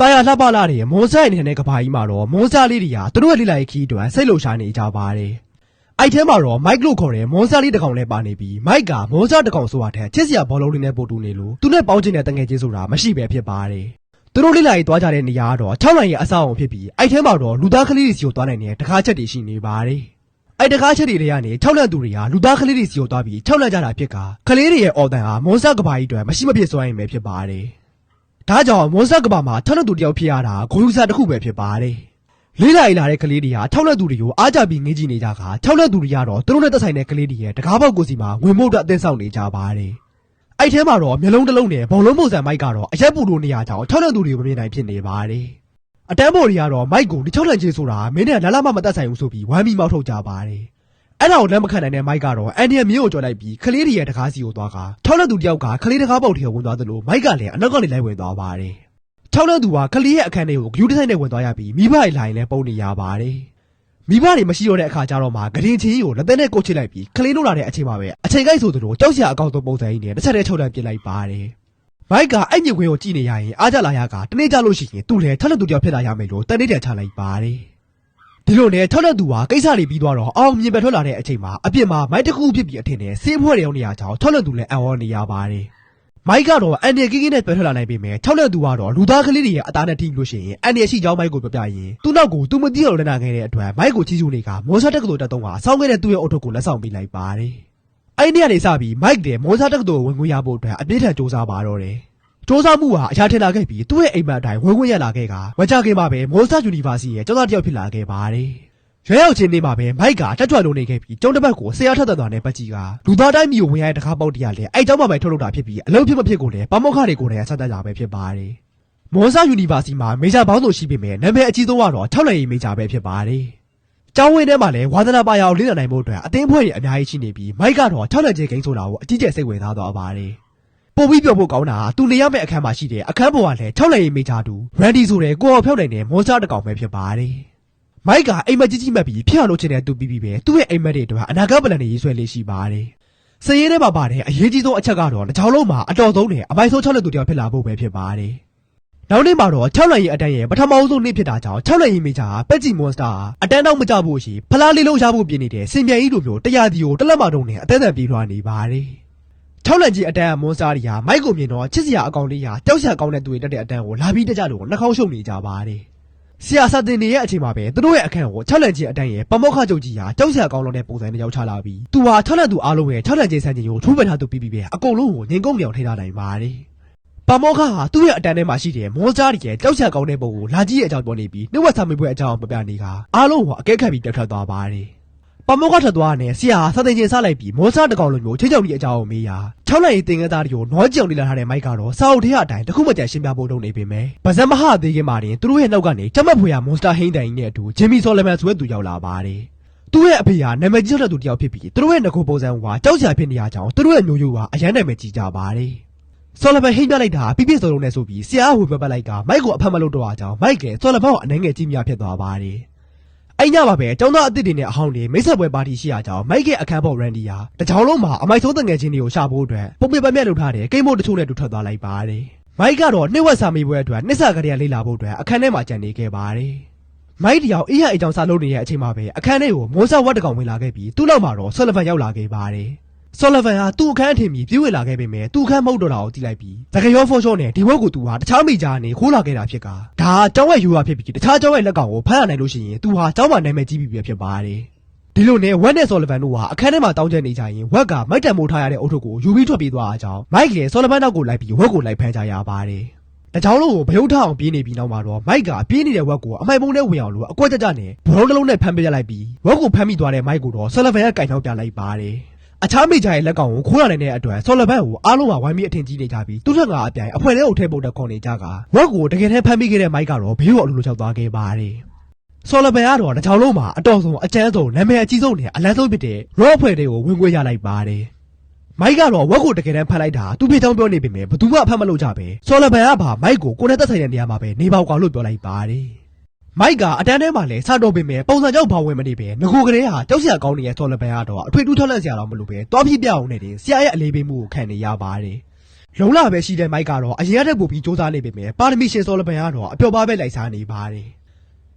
တာယာလှပလာတဲ့မွန်ဆိုင်နေတဲ့ကဘာကြီးမှာတော့မွန်စာလေးတွေကသူတို့ရဲ့လိလိုက်ခီးအတွက်စိတ်လှုပ်ရှားနေကြပါတယ်။အဲ့ထဲမှာတော့မိုက်လို့ခေါ်တဲ့မွန်စာလေးတစ်ကောင်လည်းပါနေပြီးမိုက်ကမွန်စာတစ်ကောင်ဆိုတာထက်ချစ်စရာဘောလုံးလေးနဲ့ပို့တူနေလို့သူနဲ့ပေါင်းချင်တဲ့တငယ်ချင်းဆိုတာမရှိပဲဖြစ်ပါတယ်။သူတို့လိလိုက်သွားကြတဲ့နေရာကတော့6နိုင်ရဲ့အဆောက်အုံဖြစ်ပြီးအဲ့ထဲမှာတော့လူသားကလေးတွေစီကိုသွားနိုင်တဲ့တကားချက်တွေရှိနေပါတယ်။အဲ့တကားချက်တွေတွေကနေ၆လက်သူတွေကလူသားကလေးတွေစီကိုသွားပြီး၆လက်ကြတာဖြစ်ကကလေးတွေရဲ့အော်တန်ဟာမွန်ဆကဘာကြီးအတွက်မရှိမဖြစ်စွမ်းရင်ပဲဖြစ်ပါတယ်။ ဒါကြောင့်မွန်ဆကဘာမှာ၆လက်သူတယောက်ဖြစ်ရတာဂုဏ်ယူစားတစ်ခုပဲဖြစ်ပါတယ်။လေးလာလာတဲ့ကလေးတွေက၆လက်သူတွေကိုအားကြပြီးငေးကြည့်နေကြက၆လက်သူတွေကတော့သူတို့နဲ့သက်ဆိုင်တဲ့ကလေးတွေရဲ့တကားပေါက်ကိုစီမှာဝင်မို့အတွက်အသင်းဆောင်နေကြပါတယ်။အဲ့ထဲမှာတော့မျိုးလုံးတစ်လုံးနဲ့ဘုံလုံးပုံစံမိုက်ကတော့အရက်ပူလို့နေရကြောင်း၆လက်သူတွေကိုမမြင်နိုင်ဖြစ်နေပါတယ်။အတန်းပေါ်တွေကတော့မိုက်ကိုဒီ၆လန့်ချင်းဆိုတာမင်းနဲ့လာလာမမတက်ဆိုင်ဘူးဆိုပြီးဝမ်းပြီးမောက်ထုတ်ကြပါတယ်။ အဲ့ဒါကိုလက်မခံနိုင်တဲ့မိုက်ကတော့အန်ဒီယမျိုးကိုကြော်လိုက်ပြီးကလေးတွေရဲ့တကားစီကိုသွားက၆လက်သူတယောက်ကကလေးတကားပေါက်ထဲကိုဝင်သွားသလိုမိုက်ကလည်းအနောက်ကနေလိုက်ဝင်သွားပါတယ်။၆လက်သူကကလေးရဲ့အခန်းထဲကိုဂယူးတစ်ဆိုင်နဲ့ဝင်သွားရပြီးမိဘတွေလာရင်လည်းပုံနေရပါတယ်။မိဘတွေမရှိတော့တဲ့အခါကျတော့မှဂရင်ချင်းကြီးကိုလက်သက်နဲ့ကိုချစ်လိုက်ပြီးကလေးတို့လာတဲ့အချိန်မှာပဲအချိန်ကိုက်ဆိုသလိုကြောက်စရာအကောင့်သုံးပုံစံကြီးနဲ့တစ်ချက်တည်းချုပ်တန်းပြစ်လိုက်ပါတယ်။မိုက်ကအဲ့မြင့်ခွင်းကိုကြည့်နေရရင်အားကြလာရကတနေ့ကြလို့ရှိရင်သူ့လည်းထက်လက်သူတယောက်ဖြစ်လာရမယ်လို့တနေ့တည်းချလိုက်ပါတယ် ဒီလိုနဲ့ထက်လက်သူဟာကိစ္စတွေပြီးသွားတော့အောင်မြင်ပဲထွက်လာတဲ့အချိန်မှာအပြစ်မှာမိုက်တစ်ခုဖြစ်ပြီးအထင်နဲ့ဆေးဖွဲ့တွေရောက်နေရကြောင်းထက်လက်သူလည်းအံ့ဩနေရပါတယ်မိုက်ကတော့အန်ဒီကင်းကင်းနဲ့ပဲထွက်လာနိုင်ပေမဲ့ထောက်လက်သူကတော့လူသားကလေးတွေရဲ့အသားနဲ့ထိလို့ရှိရင်အန်ဒီရှိကြောင်းမိုက်ကိုပြောပြရင်သူ့နောက်ကိုသူမသိအောင်လက်နာခဲ့တဲ့အတွက်မိုက်ကိုချီးကျူးနေကမောဆာတက်ကတော်တက်တော့ကဆောင်းခဲ့တဲ့သူ့ရဲ့အုတ်ထုတ်ကိုလက်ဆောင်ပေးလိုက်ပါတယ်အဲ့ဒီကနေစပြီးမိုက်တဲ့မောဆာတက်ကတော်ဝင်ခွင့်ရဖို့အတွက်အပြည့်ထန်စူးစမ်းပါတော့တယ် စ조사မှုဟာအရာထင်လာခဲ့ပြီးသူ့ရဲ့အိမ်မက်အတိုင်းဝင်ဝင်ရလာခဲ့ကမကြခင်မှာပဲမောစတာယူနီဗာစီရဲ့ကျောင်းသားတစ်ယောက်ဖြစ်လာခဲ့ပါတယ်။ရွေးရောက်ချင်းနေမှာပဲမိုက်ကတက်ကြွလုံးနေခဲ့ပြီးကျောင်းတစ်ပတ်ကိုဆရာထက်သက်သွားတဲ့ပတ်ကြီးကလူသားတိုင်းမျိုးဝင်ရတဲ့တကားပေါက်တရားလဲအဲ့ကျောင်းမှာပဲထုတ်လုပ်တာဖြစ်ပြီးအလုံးဖြစ်မဖြစ်ကိုလည်းပမောက္ခတွေကိုလည်းဆက်သက်လာပဲဖြစ်ပါတယ်။မောစတာယူနီဗာစီမှာမေဂျာဘောင်းဆိုရှိပေမဲ့နာမည်အကြီးဆုံးကတော့6လည်ရီမေဂျာပဲဖြစ်ပါတယ်။ကျောင်းဝင်းထဲမှာလည်းဝါသနာပါရအောင်လေ့လာနိုင်ဖို့အတွက်အသင်းဖွဲ့တွေအများကြီးရှိနေပြီးမိုက်ကတော့6လည်ကျဲဂိမ်းဆိုတာကိုအကြီးကျယ်စိတ်ဝင်စားသွားပါတယ်။ ပို့ပြီးပြောဖို့ကောင်းတာကသူနေရမယ့်အခန်းမှာရှိတဲ့အခန်းပေါ်ကလည်း၆လက်ရီမေချာတူရန်ဒီဆိုတဲ့ကိုအောင်ဖြောက်နိုင်တဲ့မောစတာတစ်ကောင်ပဲဖြစ်ပါတယ်။မိုက်ကအိမ်မက်ကြီးကြီးမှတ်ပြီးဖျက်အောင်လုပ်ချင်တဲ့သူပြီးပြီးပဲသူ့ရဲ့အိမ်မက်တွေအတွက်အနာဂတ်ပလန်တွေရေးဆွဲလေးရှိပါတယ်။စည်ရေးထဲမှာပါတဲ့အရေးကြီးဆုံးအချက်ကတော့တစ်ချောင်းလုံးမှာအတော်ဆုံးနဲ့အမိုက်ဆုံး၆လက်သူတစ်ယောက်ဖြစ်လာဖို့ပဲဖြစ်ပါတယ်။နောက်နေ့မှာတော့6လက်ရီအတန်းရဲ့ပထမအဆုံးနေ့ဖြစ်တာကြောင့်6လက်ရီမေချာပက်ဂျီမွန်စတာအတန်းတော့မကြဖို့ရှိဖလားလေးလုံးရဖို့ပြင်နေတဲ့စင်ပြန်ကြီးလိုမျိုးတရားဒီကိုတစ်လက်မတုံးနဲ့အသက်အံပြေးလွှာနေပါတယ်။ ထောက်လန့်ကြီးအတန်းအမွန်စတာတွေကမိုက်ကိုမြင်တော့ချစ်စရာအကောင်လေးဟာကြောက်စရာကောင်းတဲ့သူတွေတက်တဲ့အတန်းကိုလာပြီးတက်ကြလို့နှာခေါင်းရှုပ်နေကြပါတယ်။ဆရာစာတင်နေရဲ့အချိန်မှာပဲသူတို့ရဲ့အခန်းကိုထောက်လန့်ကြီးအတန်းရဲ့ပမောက္ခချုပ်ကြီးဟာကြောက်စရာကောင်းလို့တဲ့ပုံစံနဲ့ရောက်ချလာပြီးသူဟာထောက်လန့်သူအားလုံးရဲ့ထောက်လန့်ကြီးဆန်းကြီးကိုထိုးပယ်ထားသူပြီးပြီးပဲအကုန်လုံးကိုငင်ကုန်မြောင်ထိထားနိုင်ပါတယ်။ပမောက္ခဟာသူ့ရဲ့အတန်းထဲမှာရှိတဲ့မွန်စတာတွေရဲ့ကြောက်စရာကောင်းတဲ့ပုံကိုလာကြီးရဲ့အကြောင်းပြောနေပြီးနှုတ်ဝက်စာမေးပွဲအကြောင်းပြပြနေကအားလုံးကိုအကဲခတ်ပြီးပြတ်ထွက်သွားပါတယ်။ ပမောက္ခထွက်သွားတဲ့ဆရာဟာစာသင်ချင်းစလိုက်ပြီးမောစတကောင်လိုမျိုးချင်းချောင်ကြီးအကြောင်းကိုမေးရာ၆လိုက်ရီတင်ငယ်သားတွေကိုနွားကြောင်နေလာထားတဲ့မိုက်ကတော့စာအုပ်ထဲအတိုင်းတစ်ခုမှကြံရှင်းပြဖို့လုပ်နေပေမဲ့ဗဇက်မဟသေးခင်မှာတင်သူတို့ရဲ့နောက်ကနေချက်မှတ်ဖွေရမွန်စတာဟိန်းတိုင်ကြီးနဲ့အတူဂျင်မီဆော်လမန်ဆိုတဲ့သူရောက်လာပါတယ်သူ့ရဲ့အဖေဟာနာမည်ကြီးတဲ့သူတစ်ယောက်ဖြစ်ပြီးသူတို့ရဲ့ငကိုပုံစံကကြောက်စရာဖြစ်နေရကြောင်းသူတို့ရဲ့မျိုးရိုးကအရန်နာမည်ကြီးကြပါတယ်ဆော်လမန်ဟိန်းပြလိုက်တာပြပြစုံလုံးနဲ့ဆိုပြီးဆရာကဝေပတ်ပတ်လိုက်ကမိုက်ကိုအဖက်မလုပ်တော့အောင်မိုက်ကလည်းဆော်လမန်ကိုအနှဲငယ်ကြီးများဖြစ်သွားပါတယ် အဲ့ညမှာပဲကျောင်းသားအစ်စ်တွေနဲ့အဟောင်းတွေမိတ်ဆက်ပွဲပါတီရှိရကြောင်းမိုက်ကရဲ့အခန်းပေါ်ရန်ဒီယာတကြောင်လုံးမှာအမိုက်ဆုံးတငယ်ချင်းတွေကိုရှာဖို့အတွက်ပုံပြပမြတ်လုပ်ထားတဲ့ကိန်းမို့တချို့နဲ့တူထွက်သွားလိုက်ပါတယ်။မိုက်ကတော့နှိမ့်ဝက်စာမေးပွဲအတွက်နှိစကလေးကလေးလာဖို့အတွက်အခန်းထဲမှာကြံနေခဲ့ပါတယ်။မိုက်တယောက်အေးရအကြောင်းစားလုပ်နေတဲ့အချိန်မှာပဲအခန်းထဲကိုမိုးစားဝတ်တကောင်ဝင်လာခဲ့ပြီးသူ့နောက်မှာတော့ဆော်လဗန်ရောက်လာခဲ့ပါတယ်။ ဆော်လဗန်ဟာသူ့အခန်းအထင်ကြီးပြေးဝင်လာခဲ့ပေမဲ့သူ့အခန်းမဟုတ်တော့တာကိုကြည့်လိုက်ပြီးသကရောဖောရှောနဲ့ဒီဘက်ကိုသူဟာတခြားမိကြားနေခိုးလာခဲ့တာဖြစ်ကဒါကကျောင်းရဲ့ယူရဖြစ်ပြီးတခြားကျောင်းရဲ့လက်ကောင်ကိုဖမ်းရနိုင်လို့ရှိရင်သူဟာကျောင်းမှာနာမည်ကြီးပြီပဲဖြစ်ပါတယ်။ဒီလိုနဲ့ဝက်နဲ့ဆော်လဗန်တို့ဟာအခန်းထဲမှာတောင်းကျနေကြရင်ဝက်ကမိုက်တန်မိုးထားရတဲ့အုတ်ထုပ်ကိုယူပြီးထွက်ပြေးသွားအကြောင်းမိုက်ကလည်းဆော်လဗန်နောက်ကိုလိုက်ပြီးဝက်ကိုလိုက်ဖမ်းကြရပါတယ်။တကြောင်လုံးကိုဗရုတ်ထအောင်ပြေးနေပြီးနောက်မှာတော့မိုက်ကပြေးနေတဲ့ဝက်ကိုအမိုက်ပုံးထဲဝင်အောင်လို့အကွက်ကြကြနဲ့ဘရုံးတစ်လုံးနဲ့ဖမ်းပေးလိုက်ပြီးဝက်ကိုဖမ်းမိသွားတဲ့မိုက်ကိုတော့ဆော်လဗန်ကကင်ထောက်ပြလိုက်ပါတယ်။ အခြားမိကြရဲ့လက်ကောင်ကိုခိုးရနိုင်တဲ့အတွက်ဆော်လဗန်ကိုအားလုံးကဝိုင်းပြီးအထင်ကြီးနေကြပြီးသူ့ထက်ကအပြိုင်အဖွဲထဲကိုထဲပုတ်တက်ခေါ်နေကြကဝက်ကိုတကယ်တမ်းဖမ်းမိခဲ့တဲ့မိုက်ကတော့ဘေးကိုအလိုလိုချောက်သွားခဲ့ပါတယ်။ဆော်လဗန်ကတော့တစ်ချောင်းလုံးမှာအတော်ဆုံးအကျန်းဆုံးနာမည်အကြီးဆုံးနဲ့အလန်းဆုံးဖြစ်တဲ့ရော့ဖွဲ့တွေကိုဝင်ခွင့်ရလိုက်ပါတယ်။မိုက်ကတော့ဝက်ကိုတကယ်တမ်းဖမ်းလိုက်တာသူ့ဖေချောင်းပြောနေပေမဲ့ဘသူမှအဖမ်းမလုပ်ကြပဲဆော်လဗန်ကပါမိုက်ကိုကိုယ်နဲ့သက်ဆိုင်တဲ့နေရာမှာပဲနေပေါကွာလို့ပြောလိုက်ပါတယ်။ မိုက်ကအတန်းထဲမှာလည်းစတော့ပေမဲ့ပုံစံကြောက်ဘောင်ဝင်မနေပဲငကိုကလေးဟာကြောက်စရာကောင်းနေတဲ့ဆော်လဗန်ကတော့အထွေထူးထောက်လက်စရာတော့မလိုပဲတွားပြပြအောင်နဲ့တင်ဆရာရဲ့အလေးပေးမှုကိုခံနေရပါတယ်။လုံလပဲရှိတဲ့မိုက်ကတော့အရင်ကတည်းကပို့ပြီးစူးစမ်းနေပေမဲ့ပါရမီရှင်ဆော်လဘန်ကတော့အပျော်ပါးပဲလိုက်စားနေပါတယ်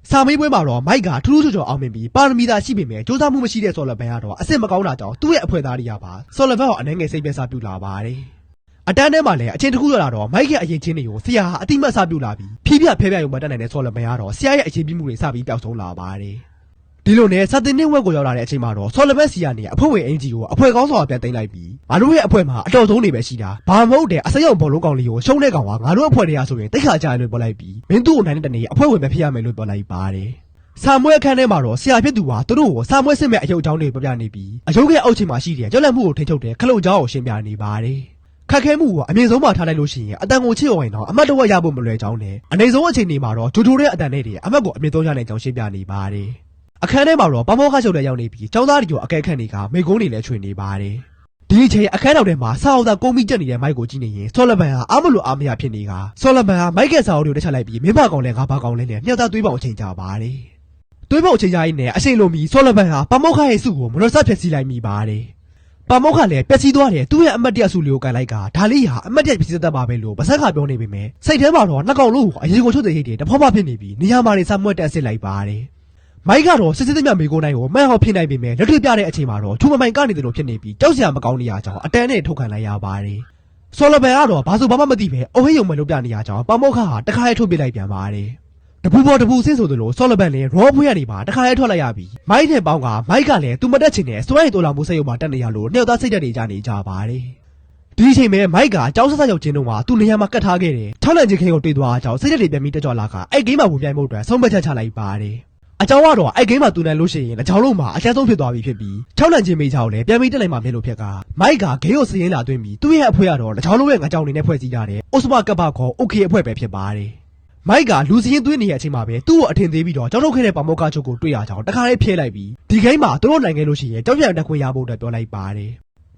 စာမေးပွဲမှာတော့မိုက်ကထူးထူးချော်ချော်အောင်မြင်ပြီးပါရမီသာရှိပေမဲ့စူးစမ်းမှုမရှိတဲ့ဆော်လဘန်ကတော့အဆင့်မကောင်းတာကြောင့်သူ့ရဲ့အဖွဲ့သားတွေကပါဆော်လဘန်ကိုအနှဲငယ်စိတ်ပဲစားပြူလာပါတယ် အတန်းထဲမှာလည်းအချင်းတစ်ခုရလာတော့မိုက်ရဲ့အရင်ချင်းတွေကိုဆရာဟာအတိမတ်စားပြူလာပြီးဖြည်းဖြည်းဖဲဖဲရုံမတက်နိုင်တဲ့ဆော်လဘန်ကတော့ဆရာရဲ့အချင်းပြမှုတွေစပြီးပျောက်ဆုံးလာပါတယ်ဒီလိုနဲ့စာတင်နှင်းဝက်ကိုရောက်လာတဲ့အချိန်မှာတော့ဆော်လဘက်စီကနေအဖွဲ့ဝင်အင်ဂျီကိုအဖွဲ့ကောင်းဆောင်ကပြန်သိမ်းလိုက်ပြီးငါတို့ရဲ့အဖွဲ့မှာအတော်ဆုံးနေပဲရှိတာဘာမဟုတ်တဲ့အစက်ရုံဘောလုံးကောင်လေးကိုရှုံးတဲ့ကောင်ကငါတို့အဖွဲ့တွေကဆိုရင်တိတ်ခါကြရလို့ပြောလိုက်ပြီးမင်းသူ့ကိုနိုင်တဲ့တနေ့အဖွဲ့ဝင်ပဲဖြစ်ရမယ်လို့ပြောလိုက်ပါတယ်ဆာမွဲအခန်းထဲမှာတော့ဆရာဖြစ်သူကသူတို့ကိုဆာမွဲစစ်မဲ့အယုတ်အကြောင်းတွေပြပြနေပြီးအယုတ်ရဲ့အောက်ခြေမှာရှိတဲ့ကြောက်လန့်မှုကိုထိန်းချုပ်တဲ့ခလုတ်အကြောင်းကိုရှင်းပြနေပါတယ် ခက်ခဲမှုကိုအမြင့်ဆုံးမှာထားလိုက်လို့ရှိရင်အတန်ကိုချစ်ဝင်တော့အမတ်တော့ရဖို့မလွယ်ကြောင်းနဲ့အနေဆုံးအချိန်ဒီမှာတော့ဂျူဂျူရဲ့အတန်နဲ့တွေအမတ်ကိုအမြင့်ဆုံးရနိုင်ကြောင်းရှင်းပြနေပါတယ်အခန်းထဲမှာတော့ပမောခချုပ်လည်းရောက်နေပြီးចောင်းသားတွေကိုအကဲခတ်နေကမိကုန်းတွေလည်းချွေနေပါတယ်ဒီအချိန်အခန်းတော်ထဲမှာစာအုပ်သားကုန်းပြီးတက်နေတဲ့မိုက်ကိုကြည့်နေရင်ဆော်လဘန်ဟာအားမလို့အားမရဖြစ်နေကဆော်လဘန်ဟာမိုက်ကရဲ့စာအုပ်တွေကိုတက်ချလိုက်ပြီးမင်းမကောင်လည်းငါဘာကောင်လဲနဲ့မြောက်သားသွေးပေါင်အချိန်ကြပါတယ်သွေးပေါင်အချိန်ကြရင်းနဲ့အချိန်လုံးပြီးဆော်လဘန်ဟာပမောခရဲ့စုကိုမလို့ဆက်ဖြက်စီးလိုက်မိပါတယ် ပမောခလည်းပျက်စီးသွားတယ်သူ့ရဲ့အမတ်တရစုလေးကိုကန်လိုက်ကဒါလေးဟာအမတ်တရပစ္စည်းသက်ပါပဲလို့ဗဆက်ကပြောနေပေမဲ့စိတ်ထဲမှာတော့နှစ်ကောင်လုံးကိုအရင်ကိုချုပ်တဲ့ရိတ်တွေတဖောက်ဖောက်ဖြစ်နေပြီးနေရာမှာနေစမွက်တက်အစ်စ်လိုက်ပါတယ်မိုက်ကတော့စစ်စစ်သမျှမေကိုနိုင်ကိုမှန်အောင်ဖြစ်နိုင်ပေမဲ့လက်တွေ့ပြတဲ့အချိန်မှာတော့ထူမမိုင်ကနေတယ်လို့ဖြစ်နေပြီးကြောက်စရာမကောင်းနေရကြောင်းအတန်းနဲ့ထုတ်ခံလိုက်ရပါတယ်။ဆော်လဘန်ကတော့ဘာဆိုဘာမှမသိပဲအဝေးယုံမလုပ်ပြနေရကြောင်းပမောက္ခဟာတခါရဲထုတ်ပြလိုက်ပြန်ပါတယ်။ တပူပေါ်တပူဆင်းဆိုသလိုဆော်လဘန်လည်းရောဖွေးရနေပါတခါရဲထွက်လိုက်ရပြီးမိုက်တဲ့ပေါင်းကမိုက်ကလည်းသူမတက်ချင်တဲ့စွမ်းရည်တော်လာမှုစိတ်ရုံမှာတက်နေရလို့နှစ်ယောက်သားစိတ်တက်နေကြနေကြပါတယ်။ဒီအချိန်မှာမိုက်ကကြောက်ဆဆရောက်ချင်းတော့ကသူ့နေရာမှာကတ်ထားခဲ့တယ်။ထောက်လန့်ချင်းခင်းကိုတွေ့သွားကြောင်းစိတ်တက်တွေပြန်ပြီးတက်ကြွလာကအဲ့ဂိမ်းမှာဝင်ပြိုင်မှုအတွက်ဆုံးဖြတ်ချက်ချလိုက်ပါတယ်။အကြောင်းကတော့အဲ့ဂိမ်းမှာတူနိုင်လို့ရှိရင်အကြောင်းလုံးမှာအကျဉ်းဆုံးဖြစ်သွားပြီဖြစ်ပြီး၆လန့်ချင်းမေးချောင်းလည်းပြန်ပြီးတက်လိုက်မှဖြစ်လို့ဖြစ်ကမိုက်ကဂိမ်းကိုစည်ရင်လာသွင်းပြီးသူ့ရဲ့အဖွဲကတော့အကြောင်းလုံးရဲ့ငါကြောင်နေနဲ့ဖွဲ့စည်းထားတဲ့အိုစမကပ်ပါခေါ် OK အဖွဲ့ပဲဖြစ်ပါတယ် မိုက်ကလူစည်ရင်သွင်းနေတဲ့အချိန်မှာပဲသူ့ကိုအထင်သေးပြီးတော့ကြောက်ထုတ်ခဲ့တဲ့ပါမောက္ခချုပ်ကိုတွေ့ရကြောင်းတခါလေးဖျဲလိုက်ပြီးဒီဂိမ်းမှာသူတို့နိုင်ခဲ့လို့ရှိရင်ကြောက်ပြန်တက်ခွင့်ရဖို့အတွက်ပြောလိုက်ပါတယ်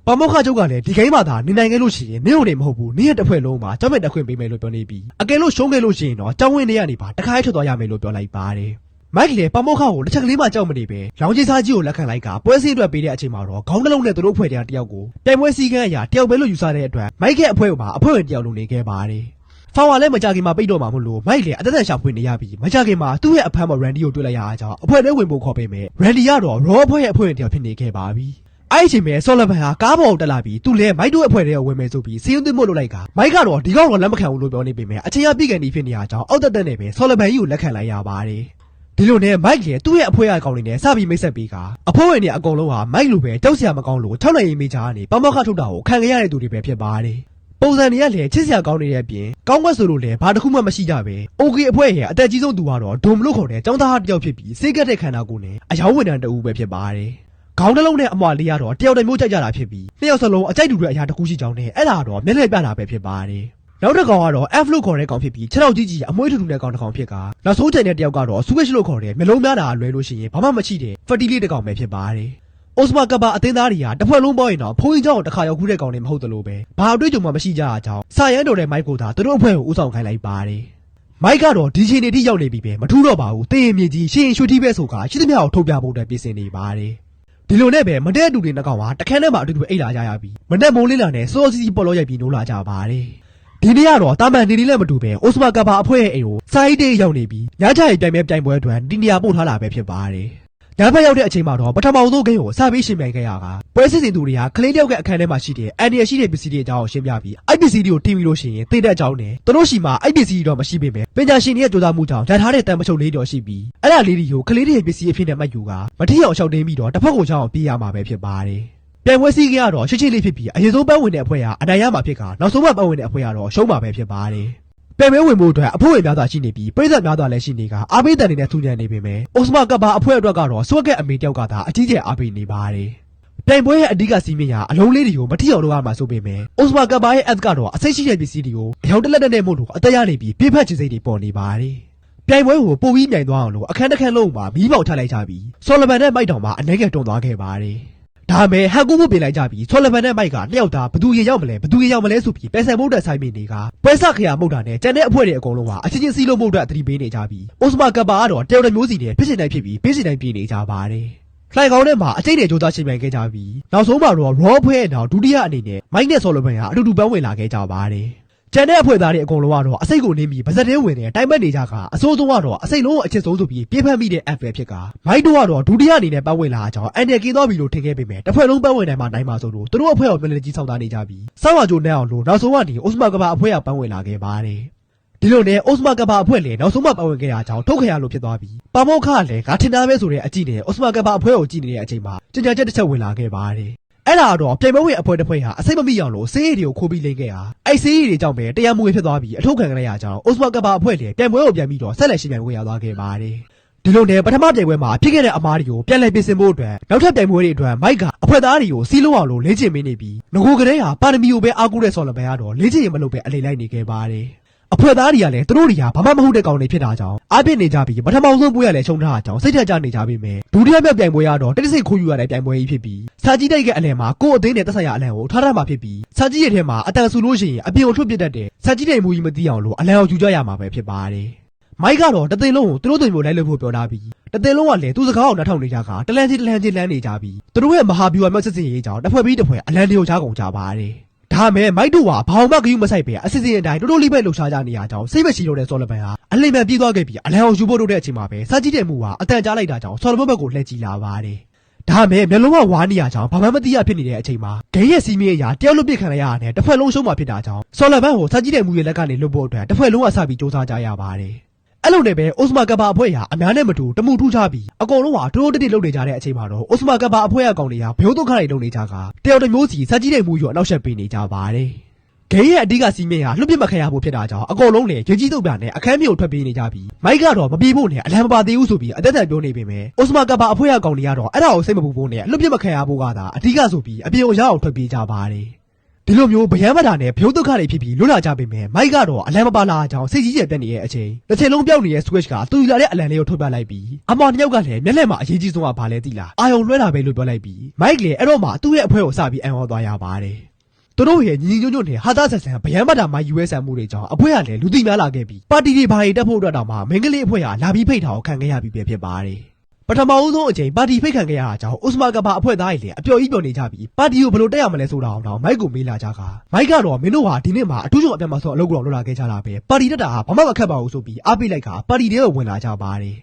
ပါမောက္ခချုပ်ကလည်းဒီဂိမ်းမှာသာနေနိုင်ခဲ့လို့ရှိရင်မင်းတို့နေမဟုတ်ဘူးနင်းရဲ့တစ်ဖွဲ့လုံးမှာကြောက်ပြန်တက်ခွင့်ပေးမယ်လို့ပြောနေပြီးအကယ်လို့ရှုံးခဲ့လို့ရှိရင်တော့ကြောင်းဝင်နေရနေပါတခါလေးထွက်သွားရမယ်လို့ပြောလိုက်ပါတယ်မိုက်ကလည်းပမောခကိုတစ်ချက်ကလေးမှကြောက်မနေပဲလောင်ကြီးစားကြီးကိုလက်ခံလိုက်ကပွဲစည်းအတွက်ပေးတဲ့အချိန်မှာတော့ခေါင်းတစ်လုံးနဲ့သူတို့ဖွဲ့တဲ့တယောက်ကိုတိုင်ပွဲစည်းကမ်းအရာတယောက်ပဲလို့ယူဆတဲ့အတွက်မိုက်ရဲ့အဖွဲ့မှာအဖွဲ့ဝင်တယောက်လုံးနေခဲ့ပါတယ်။ ဖောင်ဝါလည်းမကြခင်မှာပိတ်တော့မှာမဟုတ်လို့မိုက်လည်းအသက်သက်ရှာဖွေနေရပြီးမကြခင်မှာသူ့ရဲ့အဖမ်းမရန်ဒီကိုတွေ့လိုက်ရအားကြောင့်အဖွဲ့ထဲဝင်ဖို့ခေါ်ပေးမယ်ရန်ဒီကတော့ရောအဖွဲ့ရဲ့အဖွဲ့ဝင်တယောက်ဖြစ်နေခဲ့ပါပြီ။အဲ့ဒီအချိန်မှာဆော်လဗန်ဟာကားပေါ်ကိုတက်လာပြီးသူလည်းမိုက်တို့အဖွဲ့ထဲကိုဝင်မယ်ဆိုပြီးစီးရုံးသွင်းဖို့လုပ်လိုက်ကမိုက်ကတော့ဒီကောင်တော့လက်မခံဘူးလို့ပြောနေပေမဲ့အချိန်ရပြည့်ကန်ဒီဖြစ်နေရကြောင်းအောက်တက်တက်နဲ့ပဲဆော်လဗန်ကြီးကိုလက်ခံလိုက်ရပါတယ်။ဒီလိုနဲ့မိုက်လည်းသူ့ရဲ့အဖွဲရကောင်တွေနဲ့စပြီးမိတ်ဆက်ပေးကအဖိုးဝင်တွေအကုန်လုံးဟာမိုက်လိုပဲတောက်စရာမကောင်းလို့ထောက်နိုင်ရေးမိချာကနေပမောက္ခထုတ်တာကိုခံရရတဲ့သူတွေပဲဖြစ်ပါတယ်။ ပုံစံတွေကလည်းချစ်စရာကောင်းနေတဲ့အပြင်ကောင်းကွက်ဆိုလို့လည်းဘာတစ်ခုမှမရှိကြပဲ။ OK အဖွဲရဲ့အသက်ကြီးဆုံးသူကတော့ဒုံမလို့ခေါ်တဲ့ចောင်းသားတစ်ယောက်ဖြစ်ပြီးစိတ်ကက်တဲ့ခန္ဓာကိုယ်နဲ့အယောင်ဝင်တန်းတူပဲဖြစ်ပါတယ်။ခေါင်းတစ်လုံးနဲ့အမွာလေးကတော့တယောက်တစ်မျိုးကြိုက်ကြတာဖြစ်ပြီးနှစ်ယောက်စလုံးအကြိုက်တူတဲ့အရာတစ်ခုရှိကြောင်းနဲ့အဲ့ဒါတော့မျက်လှည့်ပြတာပဲဖြစ်ပါတယ်။နောက်တစ်ကောင်ကတော့ F လို့ခေါ်တဲ့ကောင်ဖြစ်ပြီးခြေထောက်ကြီးကြီးအမွှေးထူထူနဲ့ကောင်တစ်ကောင်ဖြစ်ကနောက်ဆုံးကျန်တဲ့တယောက်ကတော့ Switch လို့ခေါ်တဲ့မျိုးလုံးများတာလွဲလို့ရှိရင်ဘာမှမရှိတဲ့ Fatty လေးတစ်ကောင်ပဲဖြစ်ပါတယ်။ အိုစမာကဘာအသင်းသားတွေဟာတစ်ဖွဲ့လုံးပေါရင်တော့ဖုံးကြီးကျောင်းကိုတစ်ခါရောက်ခုတဲ့ကောင်တွေမဟုတ်သလိုပဲဘာအတွေ့အကြုံမှမရှိကြတာကြောင့်စာရန်တော်တဲ့မိုက်ကိုသာသူတို့အဖွဲ့ကိုဦးဆောင်ခိုင်းလိုက်ပါတယ်မိုက်ကတော့ဒီချိန်နေထိရောက်နေပြီပဲမထူးတော့ပါဘူးတင်းရင်မြင့်ကြီးရှင်ရွှေထီးပဲဆိုကရှိသမျှကိုထုတ်ပြဖို့အတွက်ပြင်ဆင်နေပါတယ်ဒီလိုနဲ့ပဲမတဲ့အတူတွေနှစ်ကောင်ဟာတခန်းထဲမှာအတူတူအိတ်လာကြရပြီမနဲ့မိုးလေးလာနဲ့စောစီစီပေါ်လို့ရိုက်ပြီးနိုးလာကြပါတယ်ဒီနေ့ကတော့တာမန်နေနေလည်းမတူပဲအိုစမာကဘာအဖွဲ့ရဲ့အိမ်ကိုစာရိုက်တဲ့ရောက်နေပြီညချရဲ့ပြိုင်ပွဲပြိုင်ပွဲအတွက်ဒီနေရာပို့ထားလာပဲဖြစ်ပါတယ် ညဘက်ရောက်တဲ့အချိန်မှာတော့ပထမဆုံးဂိမ်းကိုစပြီးရှင်းပြခဲ့ရတာပွဲစစ်စင်သူတွေကကလေးတယောက်ကအခန်းထဲမှာရှိတဲ့အန်ဒီရရှိတဲ့ပစ္စည်းတွေအကြောင်းကိုရှင်းပြပြီးအဲ့ပစ္စည်းတွေကိုတင်ပြီးလို့ရှိရင်သိတဲ့အကြောင်းနဲ့သူတို့ရှိမှအဲ့ပစ္စည်းတွေတော့မရှိပေမဲ့ပညာရှင်တွေရဲ့ကြိုးစားမှုကြောင့်ဓာတ်ထားတဲ့တန်မချုပ်လေးတော့ရှိပြီးအဲ့ဒါလေးတွေကိုကလေးတွေရဲ့ပစ္စည်းအဖြစ်နဲ့မှတ်ယူကမထီအောင်ရှောက်တင်းပြီးတော့တစ်ဖက်ကိုချောင်းအောင်ပြေးရမှာပဲဖြစ်ပါတယ်ပြိုင်ပွဲစည်းကကတော့ရှစ်ချစ်လေးဖြစ်ပြီးအရင်ဆုံးပန်းဝင်တဲ့အဖွဲ့ကအနိုင်ရမှာဖြစ်ကနောက်ဆုံးမှပန်းဝင်တဲ့အဖွဲ့ကတော့ရှုံးမှာပဲဖြစ်ပါတယ်။ ပြိုင်ပွဲဝင်ဖို့အတွက်အဖွဲ့ဝင်များစွာရှိနေပြီးပြည်သက်များစွာလည်းရှိနေကအားပေးတန်နေတဲ့သူညံနေပေမဲ့အိုစမာကဘာအဖွဲ့အတွက်ကတော့စွက်ကက်အမေတယောက်ကသာအကြီးကျယ်အားပေးနေပါတယ်။ပြိုင်ပွဲရဲ့အဓိကစီးမင်းရာအလုံးလေးတွေကိုမထီအောင်လုပ်ရမှာဆိုပေမဲ့အိုစမာကဘာရဲ့ ads ကတော့အစိတ်ရှိတဲ့ပစ္စည်းတွေကိုအယောင်တက်လက်တက်နဲ့မို့လို့အသက်ရနေပြီးပြည့်ဖက်ချင်စိတ်တွေပေါ်နေပါတယ်။ပြိုင်ပွဲကိုပိုပြီးမြိုင်သွားအောင်လို့အခန်းတစ်ခန်းလုံးမှာမီးပေါက်ထားလိုက်ကြပြီးဆော်လမန်နဲ့မိုက်တောင်မှာအနှဲငယ်တွန်းသွားခဲ့ပါတယ်။ ဒါမဲ့ဟန်ကူဖို့ပြင်လိုက်ကြပြီးဆော်လမန်နဲ့မိုက်ကနှစ်ယောက်သားဘသူရေရောက်မလဲဘသူရေရောက်မလဲဆိုပြီးပယ်ဆန်မုတ်တဲ့ဆိုင်မင်းတွေကပွဲစခရာမုတ်တာနဲ့ကျန်တဲ့အဖွဲ့တွေအကုန်လုံးကအချင်းချင်းစီးလို့မုတ်တဲ့အသတိပေးနေကြပြီးအိုစမာကပ်ပါကတော့တယောက်တစ်မျိုးစီနဲ့ဖြစ်စင်တိုင်းဖြစ်ပြီးပေးစင်တိုင်းပြေးနေကြပါတယ်။လှိုင်ကောင်ထဲမှာအကျိတ်တွေကြိုးစားရှင်ပြိုင်ခဲ့ကြပြီးနောက်ဆုံးမှာတော့ Raw ဖွဲ့ရဲ့နောက်ဒုတိယအနေနဲ့ Mike နဲ့ Solomon ဟာအတူတူပန်းဝင်လာခဲ့ကြပါတယ် ကျန်တဲ့အဖွဲ့သားတွေအကုန်လုံးကတော့အစိတ်ကိုနင်းပြီးဗဇက်တဲဝင်နေတိုင်ပတ်နေကြကအစိုးဆုံးကတော့အစိတ်လုံးကိုအချစ်ဆုံးဆိုပြီးပြေးဖက်မိတဲ့ app ပဲဖြစ်ကမိုက်တို့ကတော့ဒုတိယအနေနဲ့ပတ်ဝင်လာအကြောင်းအန်တယ်ကင်းသွားပြီလို့ထင်ခဲ့ပေမဲ့တစ်ဖွဲ့လုံးပတ်ဝင်နိုင်မှနိုင်မှာဆိုလို့သူတို့အဖွဲ့ကိုပြန်လည်ကြီးဆောင်တာနေကြပြီးစောက်ဝါကြိုနဲ့အောင်လို့နောက်ဆုံးကနေအိုစမာကဘာအဖွဲ့ကပတ်ဝင်လာခဲ့ပါတယ်ဒီလိုနဲ့အိုစမာကဘာအဖွဲ့လည်းနောက်ဆုံးမှပတ်ဝင်ခဲ့ရအကြောင်းထုတ်ခရလို့ဖြစ်သွားပြီးပါမောခကလည်းငါထင်တာပဲဆိုတဲ့အကြည့်နဲ့အိုစမာကဘာအဖွဲ့ကိုကြည့်နေတဲ့အချိန်မှာကြင်ကြချက်တစ်ချက်ဝင်လာခဲ့ပါတယ် အဲ့ဒါတော့ပြိုင်ပွဲဝင်အဖွဲ့တစ်ဖွဲ့ဟာအစိတ်မမိအောင်လို့စေးရည်တွေကိုခိုးပြီးလိမ့်ခဲ့တာအဲ့စေးရည်တွေကြောင့်ပဲတရားမဝင်ဖြစ်သွားပြီးအထုပ်ခံကြရကြောင်းအိုစမာကဘာအဖွဲ့လည်းပြိုင်ပွဲကိုပြန်ပြီးတော့ဆက်လက်ရှင်းပြဝင်ရသွားခဲ့ပါတယ်ဒီလိုနဲ့ပထမပြိုင်ပွဲမှာဖြစ်ခဲ့တဲ့အမားတွေကိုပြန်လည်ပြင်ဆင်ဖို့အတွက်နောက်ထပ်ပြိုင်ပွဲတွေအတွက်မိုက်ကအဖွဲ့သားတွေကိုစီးလုံးအောင်လို့လေ့ကျင့်မင်းနေပြီးငကိုကလေးဟာပါရမီကိုပဲအားကိုးတဲ့ဆော်လဘန်ကတော့လေ့ကျင့်ရင်မလုပ်ပဲအလိမ့်လိုက်နေခဲ့ပါတယ် အဖွဲ့သားတွေကလည်းသူတို့တွေကဘာမှမဟုတ်တဲ့ကောင်တွေဖြစ်တာကြောင့်အားပြစ်နေကြပြီးပထမဆုံးပွဲရလည်းရှုံးထားတာကြောင့်စိတ်ထက်ကြနေကြပြီမယ်ဒုတိယမြောက်ပြိုင်ပွဲကတော့တိတ်ဆိတ်ခိုးယူရတဲ့ပြိုင်ပွဲကြီးဖြစ်ပြီးစာကြီးတိုက်ကအလယ်မှာကိုယ့်အသိနဲ့တက်ဆိုင်ရအလံကိုထားထားမှာဖြစ်ပြီးစာကြီးရဲ့ထဲမှာအတန်ဆူလို့ရှိရင်အပြင်ကိုထွက်ပြစ်တတ်တဲ့စာကြီးတိုက်မူကြီးမသိအောင်လို့အလံကိုယူကြရမှာပဲဖြစ်ပါတယ်မိုက်ကတော့တသိန်းလုံးကိုသူတို့တို့မျိုးလိုက်လို့ဖို့ပြောထားပြီးတသိန်းလုံးကလည်းသူစကားကိုနှထောင်နေကြကတလန်ချင်းတလန်ချင်းလမ်းနေကြပြီးသူတို့ရဲ့မဟာဗျူဟာမြောက်စစ်စင်ရေးကြောင့်တစ်ဖွဲ့ပြီးတစ်ဖွဲ့အလံတွေကိုချကုန်ကြပါတယ် ဒါမဲ့မိုက်တို့ကဘာမှဂယုမဆိုင်ပဲအစစ်စင်အတိုင်းတိုးတိုးလေးပဲလှူရှားကြနေရကြောင်းစိတ်မရှိတော့တဲ့ဆော်လဘန်ဟာအလိမ့်မှန်ပြေးသွားခဲ့ပြီးအလံကိုယူဖို့လုပ်တဲ့အချိန်မှာပဲစာကြည့်တဲ့မှုကအတန်ကြားလိုက်တာကြောင့်ဆော်လဘန်ဘက်ကိုလှည့်ကြည့်လာပါတယ်ဒါမဲ့မျက်လုံးကဝါနေရကြောင်းဘာမှမသိရဖြစ်နေတဲ့အချိန်မှာဂိမ်းရဲ့စီမင်းအရာတယောက်လွတ်ပစ်ခံရရတဲ့တစ်ဖွဲ့လုံးရှုံးမှဖြစ်တာကြောင့်ဆော်လဘန်ကိုစာကြည့်တဲ့မှုရဲ့လက်ကနေလွတ်ဖို့အတွက်တစ်ဖွဲ့လုံးအစပြီးစူးစမ်းကြရပါတယ် အဲ့လိုနဲ့ပဲအိုစမာကဘာအဖွဲ့ဟာအများနဲ့မတူတမှုထူးခြားပြီးအကုန်လုံးဟာတိုးတိုးတိတိလုပ်နေကြတဲ့အချိန်မှာတော့အိုစမာကဘာအဖွဲ့အကောင်တွေကဘယုံဒုက္ခတွေလုပ်နေကြကတယောက်တစ်မျိုးစီစာကြည့်တဲ့မှုရောအနောက်ရှက်ပေးနေကြပါတယ်ဂိမ်းရဲ့အဓိကစီးမင်းဟာလွတ်ပစ်မခံရဖို့ဖြစ်တာကြောင့်အကုန်လုံးလည်းရကြီးတုတ်ပြနဲ့အခန်းမျိုးထွက်ပြေးနေကြပြီးမိုက်ကတော့မပြေဖို့နဲ့အလံမပါသေးဘူးဆိုပြီးအသက်သက်ပြောနေပေမဲ့အိုစမာကဘာအဖွဲ့အကောင်တွေကတော့အဲ့ဒါကိုစိတ်မပူဖို့နဲ့လွတ်ပစ်မခံရဖို့ကသာအဓိကဆိုပြီးအပြေကိုရအောင်ထွက်ပြေးကြပါတယ် ဒီလိုမျိုးဗျမ်းမတာနဲ့ဘယုတ်ဒုက္ခတွေဖြစ်ပြီးလွတ်လာကြပေမဲ့မိုက်ကတော့အလံမပါလာကြောင်းစိတ်ကြီးကျယ်ပြတ်နေတဲ့အချိန်တစ်ချိန်လုံးပြောက်နေတဲ့ switch ကသူယူလာတဲ့အလံလေးကိုထုတ်ပြလိုက်ပြီးအမောင်တစ်ယောက်ကလည်းမျက်လက်မှာအရေးကြီးဆုံးကဘာလဲသိလားအာယုံလွှဲတာပဲလို့ပြောလိုက်ပြီးမိုက်လည်းအဲ့တော့မှသူ့ရဲ့အဖွဲကိုစပြီးအံ့ဩသွားရပါတယ်သူတို့ရဲ့ညီညီညွတ်ညွတ်နဲ့ဟာသားဆက်ဆန်ဗျမ်းမတာမှာ US ဆန်မှုတွေကြောင့်အဖွဲကလည်းလူသိများလာခဲ့ပြီးပါတီတွေဘာတွေတက်ဖို့အတွက်တောင်မှမင်းကလေးအဖွဲကလာပြီးဖိတ်ထားကိုခံခဲ့ရပြီးပဲဖြစ်ပါတယ် ပထမဦးဆုံးအချိန်ပါတီဖိတ်ခံခဲ့ရတာကြောင့်အိုစမာကဘာအဖွဲ့သားတွေလည်းအပျော်ကြီးပျော်နေကြပြီးပါတီကိုဘယ်လိုတက်ရမလဲဆိုတာအောင်တော့မိုက်ကိုမေးလာကြကမိုက်ကတော့မင်းတို့ဟာဒီနေ့မှာအထူးဆုံးအပြတ်မှာဆိုအလုပ်ကောင်လုပ်လာခဲ့ကြတာပဲပါတီတက်တာဟာဘာမှမခက်ပါဘူးဆိုပြီးအားပေးလိုက်ကပါတီတွေကိုဝင်လာကြပါတယ်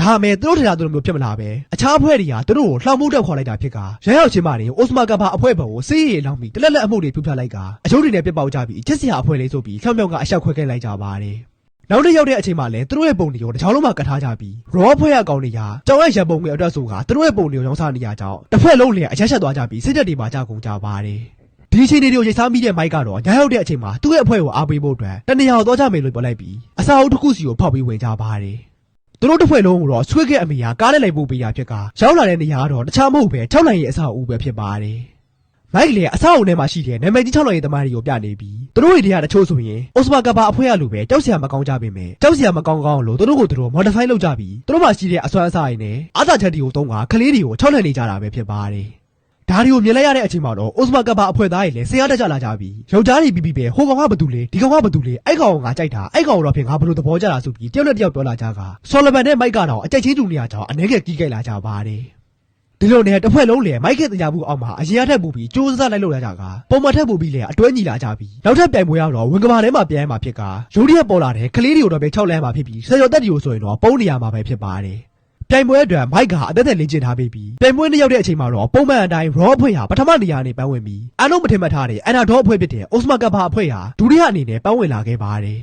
ဒါမဲ့သူတို့ထင်တာသူတို့မျိုးဖြစ်မလာပဲအခြားအဖွဲ့တွေကသူတို့ကိုလှောင်မှုတက်ခေါ်လိုက်တာဖြစ်ကရရောက်ချင်းမတွေအိုစမာကဘာအဖွဲ့ဘက်ကိုစေးရည်လောင်းပြီးတလက်လက်အမှုတွေပြပြလိုက်ကအယုတ်တွေနဲ့ပြစ်ပေါက်ကြပြီးချစ်စရာအဖွဲ့လေးဆိုပြီးလှောင်မြောက်ကအရှောက်ခွဲခဲ့လိုက်ကြပါတယ် နောက်တစ်ရောက်တဲ့အချိန်မှာလည်းသူတို့ရဲ့ပုံတွေကိုတခြားလုံးမှာကတ်ထားကြပြီး raw ဖွဲ့ရကောင်တွေကကြောင်ရဲ့ရံပုံငွေအတွက်ဆိုကသူတို့ရဲ့ပုံတွေကိုရောင်းစားနေရကြောင်းတစ်ဖွဲ့လုံးလည်းအရက်ချက်သွားကြပြီးစိတ်သက်တွေမှာကြောက်ကုန်ကြပါတယ်ဒီအချိန်တွေကိုရိတ်စားမိတဲ့မိုက်ကတော့ညာရောက်တဲ့အချိန်မှာသူ့ရဲ့အဖွဲ့ကိုအားပေးဖို့အတွက်တနေရာကိုသွားကြမယ်လို့ပြောလိုက်ပြီးအစာအုပ်တစ်ခုစီကိုဖောက်ပြီးဝင်ကြပါတယ်သူတို့တစ်ဖွဲ့လုံးကိုတော့ဆွေးခဲ့အမေကကားနဲ့လိုက်ပို့ပေးရဖြစ်ကရောက်လာတဲ့နေရာကတော့တခြားမဟုတ်ပဲ၆နိုင်ရဲ့အစာအုပ်ပဲဖြစ်ပါတယ် မိုက်လည်းအဆောက်အုံထဲမှာရှိတဲ့နာမည်ကြီး၆လောက်ရဲ့သမားတွေကိုပြနေပြီးသူတို့တွေတချို့ဆိုရင်အိုစမာကဘာအဖွဲရလိုပဲကြောက်စရာမကောင်းကြပေမဲ့ကြောက်စရာမကောင်းကောင်းလို့သူတို့ကိုသူတို့ modify လုပ်ကြပြီးသူတို့မှာရှိတဲ့အစွမ်းအစတွေနဲ့အားသာချက်တွေကိုသုံးကကလေးတွေကိုခြောက်လှန့်နေကြတာပဲဖြစ်ပါတယ်ဒါတွေကိုမြင်လိုက်ရတဲ့အချိန်မှာတော့အိုစမာကဘာအဖွဲသားတွေလည်းဆရာတက်ကြလာကြပြီးယောက်ျားတွေပြီးပြီးပဲဟိုကောင်ကဘာတူလဲဒီကောင်ကဘာတူလဲအဲ့ကောင်ကငါကြိုက်တာအဲ့ကောင်တော့ဖြင့်ငါဘယ်လိုသဘောကျတာဆိုပြီးတယောက်နဲ့တယောက်ပြောလာကြကဆော်လဗန်နဲ့မိုက်ကတော့အကြိတ်ချင်းတူနေရကြောင်းအနေငယ်ကြီးကြိုက်လာကြပါတယ် ဒီလိုနဲ့တစ်ဖွဲ့လုံးလည်းမိုက်ခဲ့တရားမှုအောက်မှာအရင်အထက်ပူပြီးစူးစမ်းလိုက်လို့ရကြကပုံမထက်ပူပြီးလည်းအတွဲညီလာကြပြီးနောက်ထပ်ပြိုင်ပွဲရတော့ဝင်ကမာထဲမှာပြန်ရမှာဖြစ်ကရိုးရီးပေါ်လာတဲ့ကလေးတွေကိုတော့ပဲ၆လမ်းမှာဖြစ်ပြီးဆယ်ကျော်တက်တီကိုဆိုရင်တော့ပုံးနေရမှာပဲဖြစ်ပါတယ်ပြိုင်ပွဲအတွက်မိုက်ကအသက်သက်လေ့ကျင့်ထားပြီးပြိုင်ပွဲနှစ်ရောက်တဲ့အချိန်မှာတော့ပုံမှန်အတိုင်း raw အဖွဲ့ဟာပထမနေရာနေပန်းဝင်ပြီးအလုံးမထင်မှတ်ထားတဲ့အန်နာဒေါအဖွဲ့ဖြစ်တဲ့ Osma Kappa အဖွဲ့ဟာဒုတိယအနေနဲ့ပန်းဝင်လာခဲ့ပါတယ်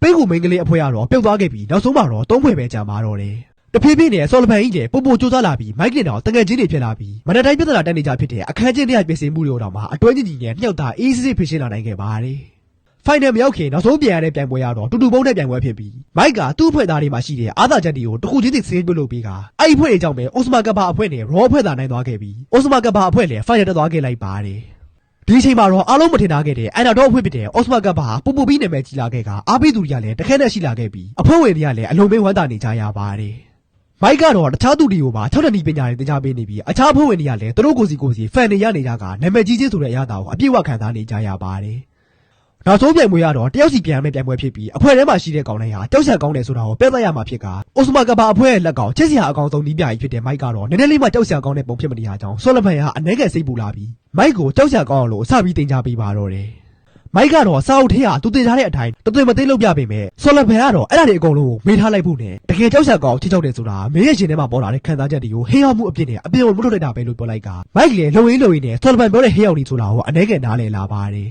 ပိတ်ကူမိန်းကလေးအဖွဲ့ကတော့ပြုတ်သွားခဲ့ပြီးနောက်ဆုံးမှာတော့သုံးဖွဲ့ပဲကြာမှာတော့တယ် တဖြည်းဖြည်းနဲ့ဆော်လဗန်ကြီးလည်းပို့ပို့စူးစမ်းလာပြီးမိုက်ကလင်တော်တငယ်ချင်းတွေဖြစ်လာပြီးမနက်တိုင်းပြဿနာတက်နေကြဖြစ်တဲ့အခန်းချင်းတရားပြင်ဆင်မှုတွေတော့မှအတွဲကြီးကြီးနဲ့နှောက်တာအေးစစ်စစ်ဖြစ်ရှင်းလာနိုင်ခဲ့ပါတယ်။ဖိုင်နယ်မရောက်ခင်နောက်ဆုံးပြန်ရတဲ့ပြိုင်ပွဲရတော့တူတူပုံးတဲ့ပြိုင်ပွဲဖြစ်ပြီးမိုက်ကသူ့အဖွဲ့သားတွေမှာရှိတဲ့အာသာချက်တွေကိုတစ်ခုချင်းစီစင်းပြုတ်လုပ်ပြီးကအဲ့ဒီအဖွဲ့တွေကြောင့်ပဲအိုစမာကဘာအဖွဲ့နဲ့ရောအဖွဲ့သားနိုင်သွားခဲ့ပြီးအိုစမာကဘာအဖွဲ့လည်းဖိုင်နယ်တက်သွားခဲ့လိုက်ပါတယ်။ဒီအချိန်မှာတော့အားလုံးမထင်ထားခဲ့တဲ့အန်နာတော့အဖွဲ့ဖြစ်တဲ့အော့စမတ်ကဘာပူပူပြီးနာမည်ကြီးလာခဲ့ကအားပေးသူတွေကလည်းတခဲနဲ့ရှိလာခဲ့ပြီးအဖွဲ့ဝင်တွေကလည်းအလုံးမင်းဝမ်းသာနေကြရပါတယ်။ မိုက်ကတော့တခြားသူတွေကိုပါ၆တဏီပညာတွေသင်ကြားပေးနေပြီးအခြားအဖွဲ့ဝင်တွေကလည်းသူတို့ကိုယ်စီကိုယ်စီဖန်နေရနေကြကနာမည်ကြီးချင်းဆိုတဲ့အရာတာကိုအပြည့်အဝခံစားနေကြရပါတယ်။နောက်ဆုံးပြိုင်ပွဲကတော့တယောက်စီပြန်ရမယ့်ပြိုင်ပွဲဖြစ်ပြီးအဖွဲ့ထဲမှာရှိတဲ့ကောင်တိုင်းဟာကြောက်စရာကောင်းတယ်ဆိုတာကိုပြသရမှာဖြစ်ကအိုစမာကဘာအဖွဲ့ရဲ့လက်ကောင်ချစ်စရာအကောင်ဆုံးနီးပြကြီးဖြစ်တဲ့မိုက်ကတော့နည်းနည်းလေးမှကြောက်စရာကောင်းတဲ့ပုံဖြစ်မနေရကြောင်းဆောလဗန်ဟာအနေငယ်စိတ်ပူလာပြီးမိုက်ကိုကြောက်စရာကောင်းအောင်လို့အစပြီးတင်ကြပေးပါတော့တယ် မိုက်ကတော့စာအုပ်ထဲကသူတင်ထားတဲ့အတိုင်းတသွင်မသိလုပ်ပြပေမဲ့ဆောလဗန်ကတော့အဲ့ဒါတွေအကုန်လုံးကိုမေးထားလိုက်ဖို့နဲ့တကယ်ကြောက်စရာကောင်းချစ်ချောက်တယ်ဆိုတာမင်းရဲ့ရှင်ထဲမှာပေါ်လာတဲ့ခံစားချက်တွေကိုဟေးရောက်မှုအပြစ်နဲ့အပြစ်ကိုမထုတ်တတ်တာပဲလို့ပြောလိုက်ကမိုက်လည်းလုံရင်းလုံရင်းနဲ့ဆောလဗန်ပြောတဲ့ဟေးရောက်နေဆိုတာကိုအနေငယ်နားလည်လာပါတယ်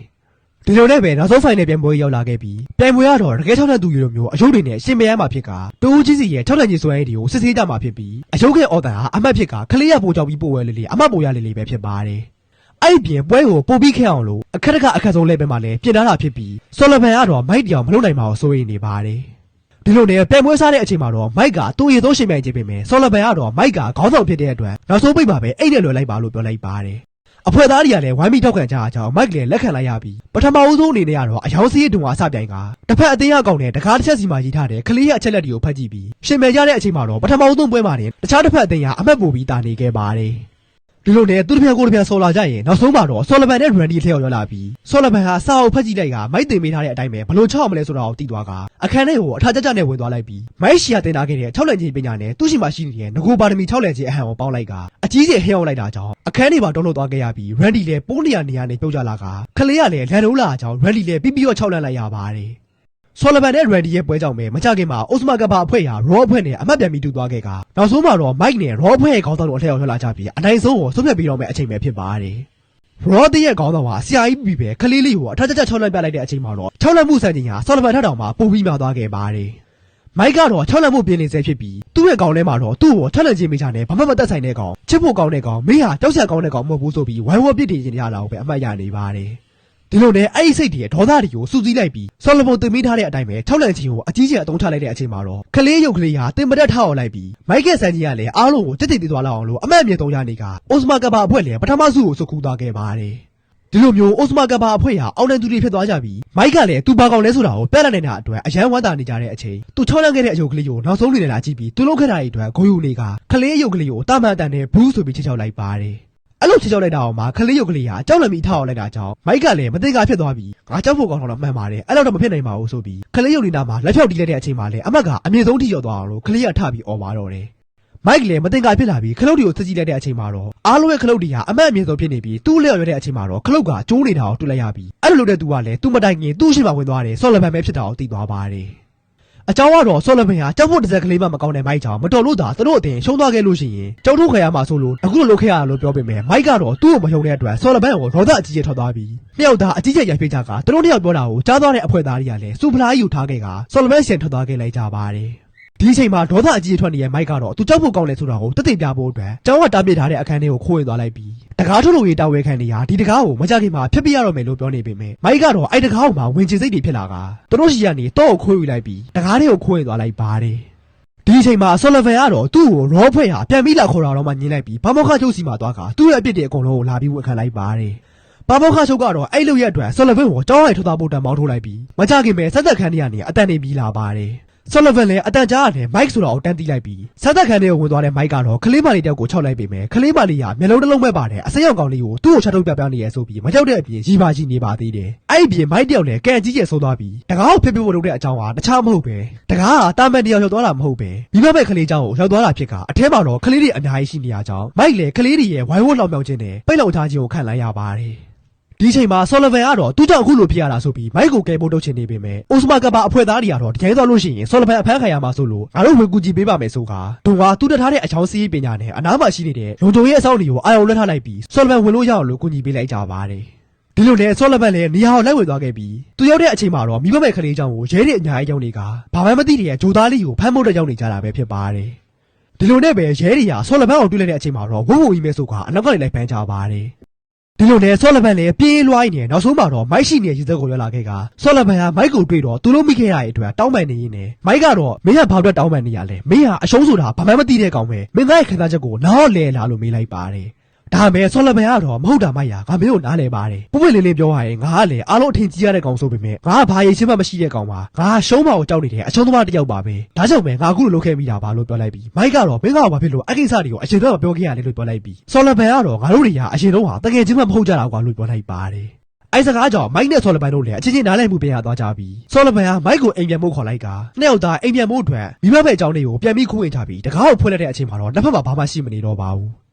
ဒီလိုနဲ့ပဲနောက်ဆုံးဖိုင်နယ်ပြိုင်ပွဲရောက်လာခဲ့ပြီးပြိုင်ပွဲကတော့တကယ်ထောက်တဲ့သူတွေလိုမျိုးအယုတ်တွေနဲ့ရှင်မရမ်းမှာဖြစ်ကတိုးကြီးစီရဲ့ထောက်တဲ့ကြီးစွဲတွေကိုစစ်ဆေးကြမှာဖြစ်ပြီးအယုတ်ရဲ့အော်တန်ဟာအမတ်ဖြစ်ကခလေးရပို့ကြောက်ပြီးပို့ဝဲလေးလေးအမတ်ပို့ရလေးလေးပဲဖြစ်ပါတယ် အဲ့ဒီပြင်ပွဲကိုပို့ပြီးခဲ့အောင်လို့အခက်တခအခက်ဆုံးလဲပဲမှာလဲပြင်ထားတာဖြစ်ပြီးဆော်လဗန်ကတော့မိုက်တောင်မလုပ်နိုင်ပါဘူးစိုးရိမ်နေပါတယ်ဒီလိုနဲ့ပြိုင်ပွဲစားတဲ့အချိန်မှာတော့မိုက်ကတူရီသုံးရှင်မြိုင်ခြင်းပြင်မယ်ဆော်လဗန်ကတော့မိုက်ကခေါင်းဆောင်ဖြစ်တဲ့အတွက်နောက်ဆုံးပိတ်ပါပဲအိတ်နဲ့လွယ်လိုက်ပါလို့ပြောလိုက်ပါတယ်အဖွဲ့သားတွေကလည်းဝိုင်းပြီးထောက်ခံကြအကြောင်းမိုက်လည်းလက်ခံလိုက်ရပြီးပထမဦးဆုံးအနေနဲ့ကတော့အယောင်စီးရဲ့တုံကအစပြိုင်ကတစ်ဖက်အသေးအကောင်နဲ့တကားတစ်ချက်စီမှာရေးထားတဲ့ကလေးရဲ့အချက်လက်တွေကိုဖတ်ကြည့်ပြီးရှင်မယ်ကြတဲ့အချိန်မှာတော့ပထမဦးဆုံးပွဲမှာတင်တခြားတစ်ဖက်အသေးကအမတ်ပို့ပြီးတာနေခဲ့ပါတယ် ဒီလိုနဲ့သူတစ်ဖက်ကိုတစ်ဖက်ဆော်လာကြရင်နောက်ဆုံးမှာတော့ဆော်လဗန်နဲ့ရန်ဒီထည့်ရောက်လာပြီးဆော်လဗန်ဟာစာအုပ်ဖတ်ကြည့်လိုက်ကမိုက်တင်ပေးထားတဲ့အတိုင်းပဲဘလို့ချောက်မလဲဆိုတာကိုသိသွားကအခန်းထဲကိုအထာကြကြနဲ့ဝင်သွားလိုက်ပြီးမိုက်ရှီယာတင်ထားခဲ့တဲ့၆လန်ကြီးပညာနဲ့သူ့ရှိမှရှိနေတဲ့ငကိုပါရမီ၆လန်ကြီးအဟံကိုပေါင်းလိုက်ကအကြီးကျယ်ဟဲရောက်လိုက်တာကြောင့်အခန်းထဲမှာတော့လို့သွားခဲ့ရပြီးရန်ဒီလည်းပိုးနေရနေရနဲ့ပြုတ်ကြလာကခလေးကလည်းလန်လုံးလာအကြောင်းရန်ဒီလည်းပြီးပြီးတော့၆လန်လိုက်ရပါတယ် ဆော်လဗန်နဲ့ရန်ဒီရဲ့ပွဲကြောင့်ပဲမကြခင်မှာအိုစမာကဘာအဖွဲ့ဟာရောအဖွဲ့နဲ့အမှတ်ပြန်ပြီးတူသွားခဲ့ကနောက်ဆုံးမှာတော့မိုက်နဲ့ရောအဖွဲ့ရဲ့ခေါင်းဆောင်တို့အထက်ရောက်ထွက်လာကြပြီးအနိုင်ဆုံးကိုဆွတ်ဖက်ပြီးတော့မဲ့အချိန်ပဲဖြစ်ပါတယ်ရောတရဲ့ခေါင်းဆောင်ဟာဆရာကြီးပြီးပဲခလေးလေးကိုအထက်ကျကျ၆လက်ပြလိုက်တဲ့အချိန်မှာတော့၆လက်မှုစံချိန်ဟာဆော်လဗန်ထက်တောင်မှပိုပြီးများသွားခဲ့ပါတယ်မိုက်ကတော့၆လက်မှုပြင်းနေစေဖြစ်ပြီးသူ့ရဲ့ခေါင်းထဲမှာတော့သူ့ကိုထက်လက်ချင်းမိချာနဲ့ဘာမှမသက်ဆိုင်တဲ့ကောင်ချစ်ဖို့ကောင်းတဲ့ကောင်မင်းဟာကြောက်စရာကောင်းတဲ့ကောင်မဟုတ်ဘူးဆိုပြီးဝိုင်းဝန်းပြစ်တင်နေရတာကိုပဲအမှတ်ရနေပါတယ် ဒီလိုနဲ့အဲ့ဒီစိတ်တွေရဲ့ဒေါသတွေကိုစူးစီးလိုက်ပြီးဆော်လမွန်တင်မိထားတဲ့အတိုင်းပဲ၆လန်ချင်းကိုအကြီးကျယ်အသုံးချလိုက်တဲ့အချိန်မှာတော့ကလေးရုပ်ကလေးဟာတင်ပတက်ထောက်အောင်လိုက်ပြီးမိုက်ကယ်ဆန်ကြီးကလည်းအားလုံးကိုတက်တက်သေးသွားလောက်အောင်လို့အမတ်အမြင့်သုံးရနေကအိုစမာကဘာအဖွဲ့လည်းပထမစုကိုစုကူးသွားခဲ့ပါတယ်ဒီလိုမျိုးအိုစမာကဘာအဖွဲ့ဟာအောင်တဲ့သူတွေဖြစ်သွားကြပြီးမိုက်ကလည်းသူဘာကောင်လဲဆိုတာကိုပြတ်လိုက်နေတာအတွက်အရန်ဝမ်းသာနေကြတဲ့အချိန်သူ၆လန်ခဲ့တဲ့အယုတ်ကလေးကိုနောက်ဆုံးနေလာကြည့်ပြီးသူလုပ်ခဲ့တာတွေအတွက်ဂိုးယူနေကကလေးအယုတ်ကလေးကိုတာမန်တန်နဲ့ဘလူးဆိုပြီးချစ်ချောက်လိုက်ပါတယ် အဲ့လိုချစ်ချောက်လိုက်တာအောင်မှာခလေးရုပ်ကလေးဟာကြောက်လန့်ပြီးထောက်အောင်လိုက်တာကြောင့်မိုက်ကလည်းမသိကဖြစ်သွားပြီးငါကြောက်ဖို့ကောင်းတော့မှန်ပါတယ်အဲ့လိုတော့မဖြစ်နိုင်ပါဘူးဆိုပြီးခလေးရုပ်နေတာမှာလက်ဖြောက်တီးလိုက်တဲ့အချိန်မှာလည်းအမတ်ကအမြင့်ဆုံးထိရောက်သွားအောင်လို့ခလေးကထပြီးអော်ပါတော့တယ်မိုက်လည်းမသိကဖြစ်လာပြီးခလုတ်တွေကိုစစ်ကြည့်လိုက်တဲ့အချိန်မှာတော့အားလုံးရဲ့ခလုတ်တွေဟာအမတ်အမြင့်ဆုံးဖြစ်နေပြီးသူ့လျော်ရတဲ့အချိန်မှာတော့ခလုတ်ကကျိုးနေတာကိုတွေ့လိုက်ရပြီးအဲ့လိုလုပ်တဲ့သူကလည်းသူ့မတိုင်ခင်သူ့ရှိမှဝင်သွားတယ်ဆော်လဗန်ပဲဖြစ်တာကိုသိသွားပါတယ် အကြောင်းကတော့ဆော်လဗန်ဟာကြောက်ဖို့တစ်စက်ကလေးမှမကောင်းတဲ့မိုက်ကြောင့်မတော်လို့သာသူတို့အတင်ရှုံးသွားခဲ့လို့ရှိရင်ကြောက်ထုတ်ခရမှာဆိုလို့အခုလိုလုပ်ခဲ့ရတာလို့ပြောပေမဲ့မိုက်ကတော့သူ့ကိုမယုံတဲ့အတွက်ဆော်လဗန်ကိုရောဒအကြီးကျယ်ထွက်သွားပြီးနှစ်ယောက်သားအကြီးကျယ်ရိုက်ဖိကြကသူတို့နှစ်ယောက်ပြောတာကိုကြားသွားတဲ့အဖွဲ့သားတွေကလည်းစူပလာကြီးယူထားခဲ့ကဆော်လဗန်ရှင်ထွက်သွားခဲ့လိုက်ကြပါတယ် ဒီအချိန်မှာဒေါသအကြီးအထွက်နေတဲ့မိုက်ကတော့သူကြောက်ဖို့ကောင်းတယ်ဆိုတာကိုတက်တင်ပြဖို့အတွက်ကျောင်းကတားပစ်ထားတဲ့အခန်းထဲကိုခိုးဝင်သွားလိုက်ပြီးတကားထုတ်လို့ရေးတာဝဲခံနေရဒီတကားကိုမကြခင်မှာဖျက်ပြရတော့မယ်လို့ပြောနေပေမဲ့မိုက်ကတော့အဲ့တကားကိုမှဝင်ချင်စိတ်တွေဖြစ်လာကသူတို့ရှိရနေတော့ကိုခိုးယူလိုက်ပြီးတကားတွေကိုခိုးဝင်သွားလိုက်ပါတယ်ဒီအချိန်မှာဆော်လဗန်ကတော့သူ့ကိုရောဖွဲ့ဟာပြန်ပြီးလာခေါ်တာတော့မှညင်းလိုက်ပြီးဘာမောခချုပ်စီမှာသွားကသူ့ရဲ့အပြစ်တွေအကုန်လုံးကိုလာပြီးဝန်ခံလိုက်ပါတယ်ပါမောခချုပ်ကတော့အဲ့လိုရဲ့အတွက်ဆော်လဗန်ကိုကြောင်းရိုက်ထွက်သွားဖို့တန်မောင်းထိုးလိုက်ပြီးမကြခင်ပဲဆက်သက်ခန်းထဲကနေအတန်နေပြီးလာပါတယ် ဆော်လဗန်လည်းအတန်ကြားရတယ်မိုက်ဆိုတာကိုတန်းတီးလိုက်ပြီးဆက်သက်ခန်းထဲကိုဝင်သွားတဲ့မိုက်ကတော့ကလေးမလေးတယောက်ကိုခြောက်လိုက်ပေမဲ့ကလေးမလေးကမျက်လုံးတစ်လုံးပဲပါတယ်အစိမ်းရောင်ကောင်လေးကိုသူ့ကိုချက်ထုတ်ပြပြနေရဆိုပြီးမကြောက်တဲ့အပြင်ရီပါရှိနေပါသေးတယ်အဲ့ဒီပြင်မိုက်တယောက်လည်းကဲအကြီးကျယ်ဆုံးသွားပြီးတကားကိုဖိဖိဖို့လုပ်တဲ့အကြောင်းဟာတခြားမဟုတ်ပဲတကားကတာမန်တယောက်ရောက်သွားတာမဟုတ်ပဲမိဘမဲ့ကလေးเจ้าကိုရောက်သွားတာဖြစ်ကအထဲမှာတော့ကလေးတွေအများကြီးရှိနေရကြောင်းမိုက်လည်းကလေးတွေရဲ့ဝိုင်းဝန်းလောင်မြောင်ခြင်းနဲ့ပိတ်လောက်ထားခြင်းကိုခံလိုက်ရပါတယ် ဒီချိန်မှာ Sullivan ကတော့သူကြောင့်အခုလိုဖြစ်ရတာဆိုပြီးမိုက်ကိုကဲဖို့လုပ်ချင်နေပေမဲ့အိုစမာကပါအဖွဲ့သားတွေကတော့တကယ်သွားလို့ရှိရင် Sullivan အဖမ်းခံရမှာဆိုလို့ငါတို့ဝင်ကူကြည့်ပေးပါမယ်ဆိုကသူကသူတထားတဲ့အချောင်းစီးပညာနဲ့အနားမှာရှိနေတဲ့ရုံတုံရဲ့အဆောက်အအုံကိုအာရုံလွှတ်ထားလိုက်ပြီး Sullivan ဝင်လို့ရအောင်လို့ကူညီပေးလိုက်ကြပါတယ်ဒီလိုနဲ့ဆော့လဘတ်လည်းနေရာကိုလိုက်ဝင်သွားခဲ့ပြီးသူရောက်တဲ့အချိန်မှာတော့မိဘမဲ့ကလေးကြောင့်ကိုရဲတဲ့အညာအကြောင်းတွေကဘာမှမသိတဲ့ဂျိုသားလေးကိုဖမ်းဖို့တကြောင်နေကြတာပဲဖြစ်ပါတယ်ဒီလိုနဲ့ပဲရဲတွေကဆော့လဘတ်ကိုတွေ့လိုက်တဲ့အချိန်မှာတော့ဝုန်းဝုန်းကြီးမဲဆိုကအနောက်ကနေလိုက်ဖမ်းကြပါတယ် ဒီလိုနဲ့ဆော်လဗန်လည်းပြေးလွှိုင်းနေနောက်ဆုံးမှာတော့မိုက်ရှိနေတဲ့ရေစက်ကိုရောက်လာခဲ့ကဆော်လဗန်ကမိုက်ကိုတွေ့တော့သူတို့မိခဲ့ရတဲ့အတွက်တောင်းပန်နေရင်းနဲ့မိုက်ကတော့မင်းကဘာအတွက်တောင်းပန်နေရလဲမင်းဟာအရှုံးဆိုတာဘာမှမသိတဲ့ကောင်ပဲမင်းသားရဲ့ခံစားချက်ကိုနားလဲလာလို့မေးလိုက်ပါတယ် ဒါမဲ့ဆော်လဗန်ကတော့မဟုတ်တာမိုက်ရငါမင်းကိုနားလဲပါတယ်ပုပွင့်လေးလေးပြောရရင်ငါကလည်းအားလုံးအထင်ကြီးရတဲ့ကောင်ဆိုပေမဲ့ငါကဘာရိတ်ချင်းမှမရှိတဲ့ကောင်ပါငါကရှုံးမအောင်ကြောက်နေတဲ့အရှုံးသမားတစ်ယောက်ပါပဲဒါကြောင့်ပဲငါအခုလိုလုပ်ခဲ့မိတာပါလို့ပြောလိုက်ပြီးမိုက်ကတော့မင်းကဘာဖြစ်လို့အကိစ္စတွေကိုအရင်တော့မပြောခဲ့ရလဲလို့ပြောလိုက်ပြီးဆော်လဗန်ကတော့ငါတို့တွေကအရင်တော့ဟာတကယ်ချင်းမှမဟုတ်ကြတာကွာလို့ပြောလိုက်ပါတယ်အိုင်စကားကြောင့်မိုက်နဲ့ဆော်လဘန်တို့လည်းအချင်းချင်းနားလည်မှုပြန်ရသွားကြပြီဆော်လဘန်ကမိုက်ကိုအိမ်ပြန်ဖို့ခေါ်လိုက်ကနှစ်ယောက်သားအိမ်ပြန်ဖို့အတွက်မိဘဘက်အကြောင်းတွေကိုပြန်ပြီးခိုးဝင်ကြပြီးတကားကိုဖွင့်လိုက်တဲ့အချိန်မှာတော့လက်ဖက်မှာဘာမှရှိမနေတော့ပါဘူး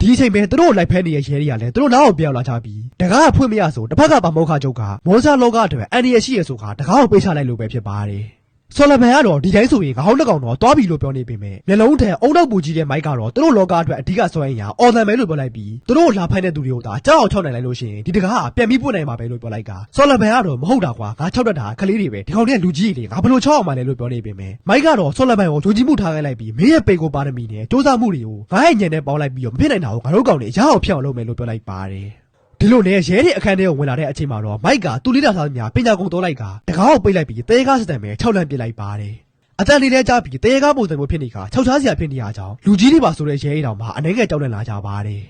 ဒီအချိန်ပဲသူတို့လိုက်ဖဲနေတဲ့ရဲတွေကလည်းသူတို့နောက်ကိုပြောင်းလာကြပြီးတကားကဖွင့်မရဆိုတစ်ဖက်ကပါမောခချုပ်ကမောစာလောကအတွက်အန်ဒီရရှိရဆိုကတကားကိုပေးချလိုက်လို့ပဲဖြစ်ပါတယ် ဆော်လဘန်ကတော့ဒီတိုင်းဆိုရင်ခေါင်းတစ်ကောင်တော့တွားပြီလို့ပြောနေပေမဲ့မျက်လုံးထဲအုံနောက်ပူကြီးတဲ့မိုက်ကတော့သူတို့လောကအတွက်အဓိကစွမ်းရည်ရာအော်သံပဲလို့ပြောလိုက်ပြီးသူတို့လာဖိုင်တဲ့သူတွေကိုသာကြောက်အောင်ချောက်နိုင်လိုက်လို့ရှိရင်ဒီတကားကပြန်ပြီးပွင့်နိုင်မှာပဲလို့ပြောလိုက်ကဆော်လဘန်ကတော့မဟုတ်တာကွာငါချောက်တတ်တာကလေးတွေပဲဒီကောင်တွေကလူကြီးတွေငါဘယ်လိုချောက်အောင်မလဲလို့ပြောနေပေမဲ့မိုက်ကတော့ဆော်လဘန်ကိုဂျိုကြီးမှုထားခဲ့လိုက်ပြီးမင်းရဲ့ပေကိုပါရမီနဲ့စူးစမ်းမှုတွေကိုငါရဲ့ညံနဲ့ပေါင်းလိုက်ပြီးတော့မဖြစ်နိုင်တာကိုငါတို့ကောင်တွေအရအောင်ဖျောက်အောင်လုပ်မယ်လို့ပြောလိုက်ပါတယ် ဒီလိုနဲ့ရဲတွေအခန်းထဲကိုဝင်လာတဲ့အချိန်မှာတော့မိုက်ကတူလေးတာသားများပညာကုန်တော့လိုက်ကတကားကိုပိတ်လိုက်ပြီးတဲကားစတန်ပဲ၆လန့်ပစ်လိုက်ပါတယ်အတန်လေးလဲကြားပြီးတဲကားပုံစံမျိုးဖြစ်နေကခြောက်ချားစရာဖြစ်နေရကြောင်းလူကြီးတွေပါဆိုတဲ့ရဲအိမ်တော်မှာအနေငယ်ကြောက်နေလာကြပါတယ်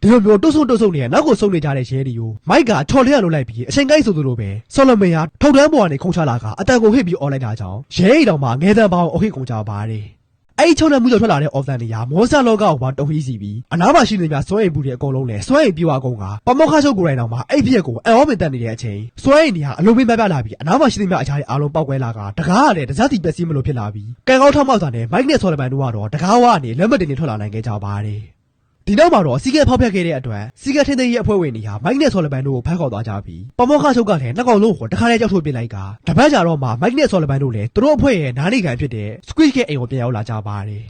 ဒီလိုမျိုးတုတ်ဆုံတုတ်ဆုံနေနောက်ကိုဆုံနေကြတဲ့ရဲတွေကိုမိုက်ကချော်လေးရလို့လိုက်ပြီးအချိန်ကိုက်ဆိုသလိုပဲဆော်လမန်ဟာထောက်တန်းပေါ်ကနေခုံချလာကအတန်ကိုဟစ်ပြီးអော်လိုက်တာကြောင့်ရဲအိမ်တော်မှာငဲတန်ပေါင်းအဟစ်ကုန်ကြပါတယ် အဲ့ဒီချုံတဲ့မှုကြောင့်ထွက်လာတဲ့ option တွေကမောဆာလောကကိုပါတုံးဟီးစီပြီးအနားမှာရှိနေကြစွဲအိမ်ဘူးတွေအကုန်လုံးလဲစွဲအိမ်ပြေဝအကုန်ကပမောခချုပ်ကိုယ်တိုင်တော့မှအဲ့ဖြစ်ကိုအအောမင်တက်နေတဲ့အချိန်စွဲအိမ်တွေဟာအလုံးမင်းပြပြလာပြီးအနားမှာရှိနေကြအချားတွေအားလုံးပောက်ကွဲလာကတကားကလည်းတစားတီပက်စီးမလို့ဖြစ်လာပြီးကံကောင်းထောက်မောက်စာနဲ့မိုက်နဲ့ဆော်လမန်တို့ကတော့တကားဝကနေလက်မတင်နေထွက်လာနိုင်ခဲ့ကြပါတယ် ဒီနောက်မှာတော့စီကဲဖောက်ဖျက်ခဲ့တဲ့အတွက်စီကဲထင်းသိမ်းရဲ့အဖွဲ့ဝင်တွေဟာမိုက်နဲ့ဆော်လမန်တို့ကိုဖမ်းခေါ်သွားကြပြီးပမောခချုပ်ကလည်းနှစ်ကောင်လုံးကိုတခါတည်းကြောက်ထုတ်ပစ်လိုက်ကတပတ်ကြာတော့မှမိုက်နဲ့ဆော်လမန်တို့လည်းသူတို့အဖွဲ့ရဲ့နားနေခံဖြစ်တဲ့ Squid ရဲ့အိမ်ကိုပြန်ရောက်လာကြပါတယ်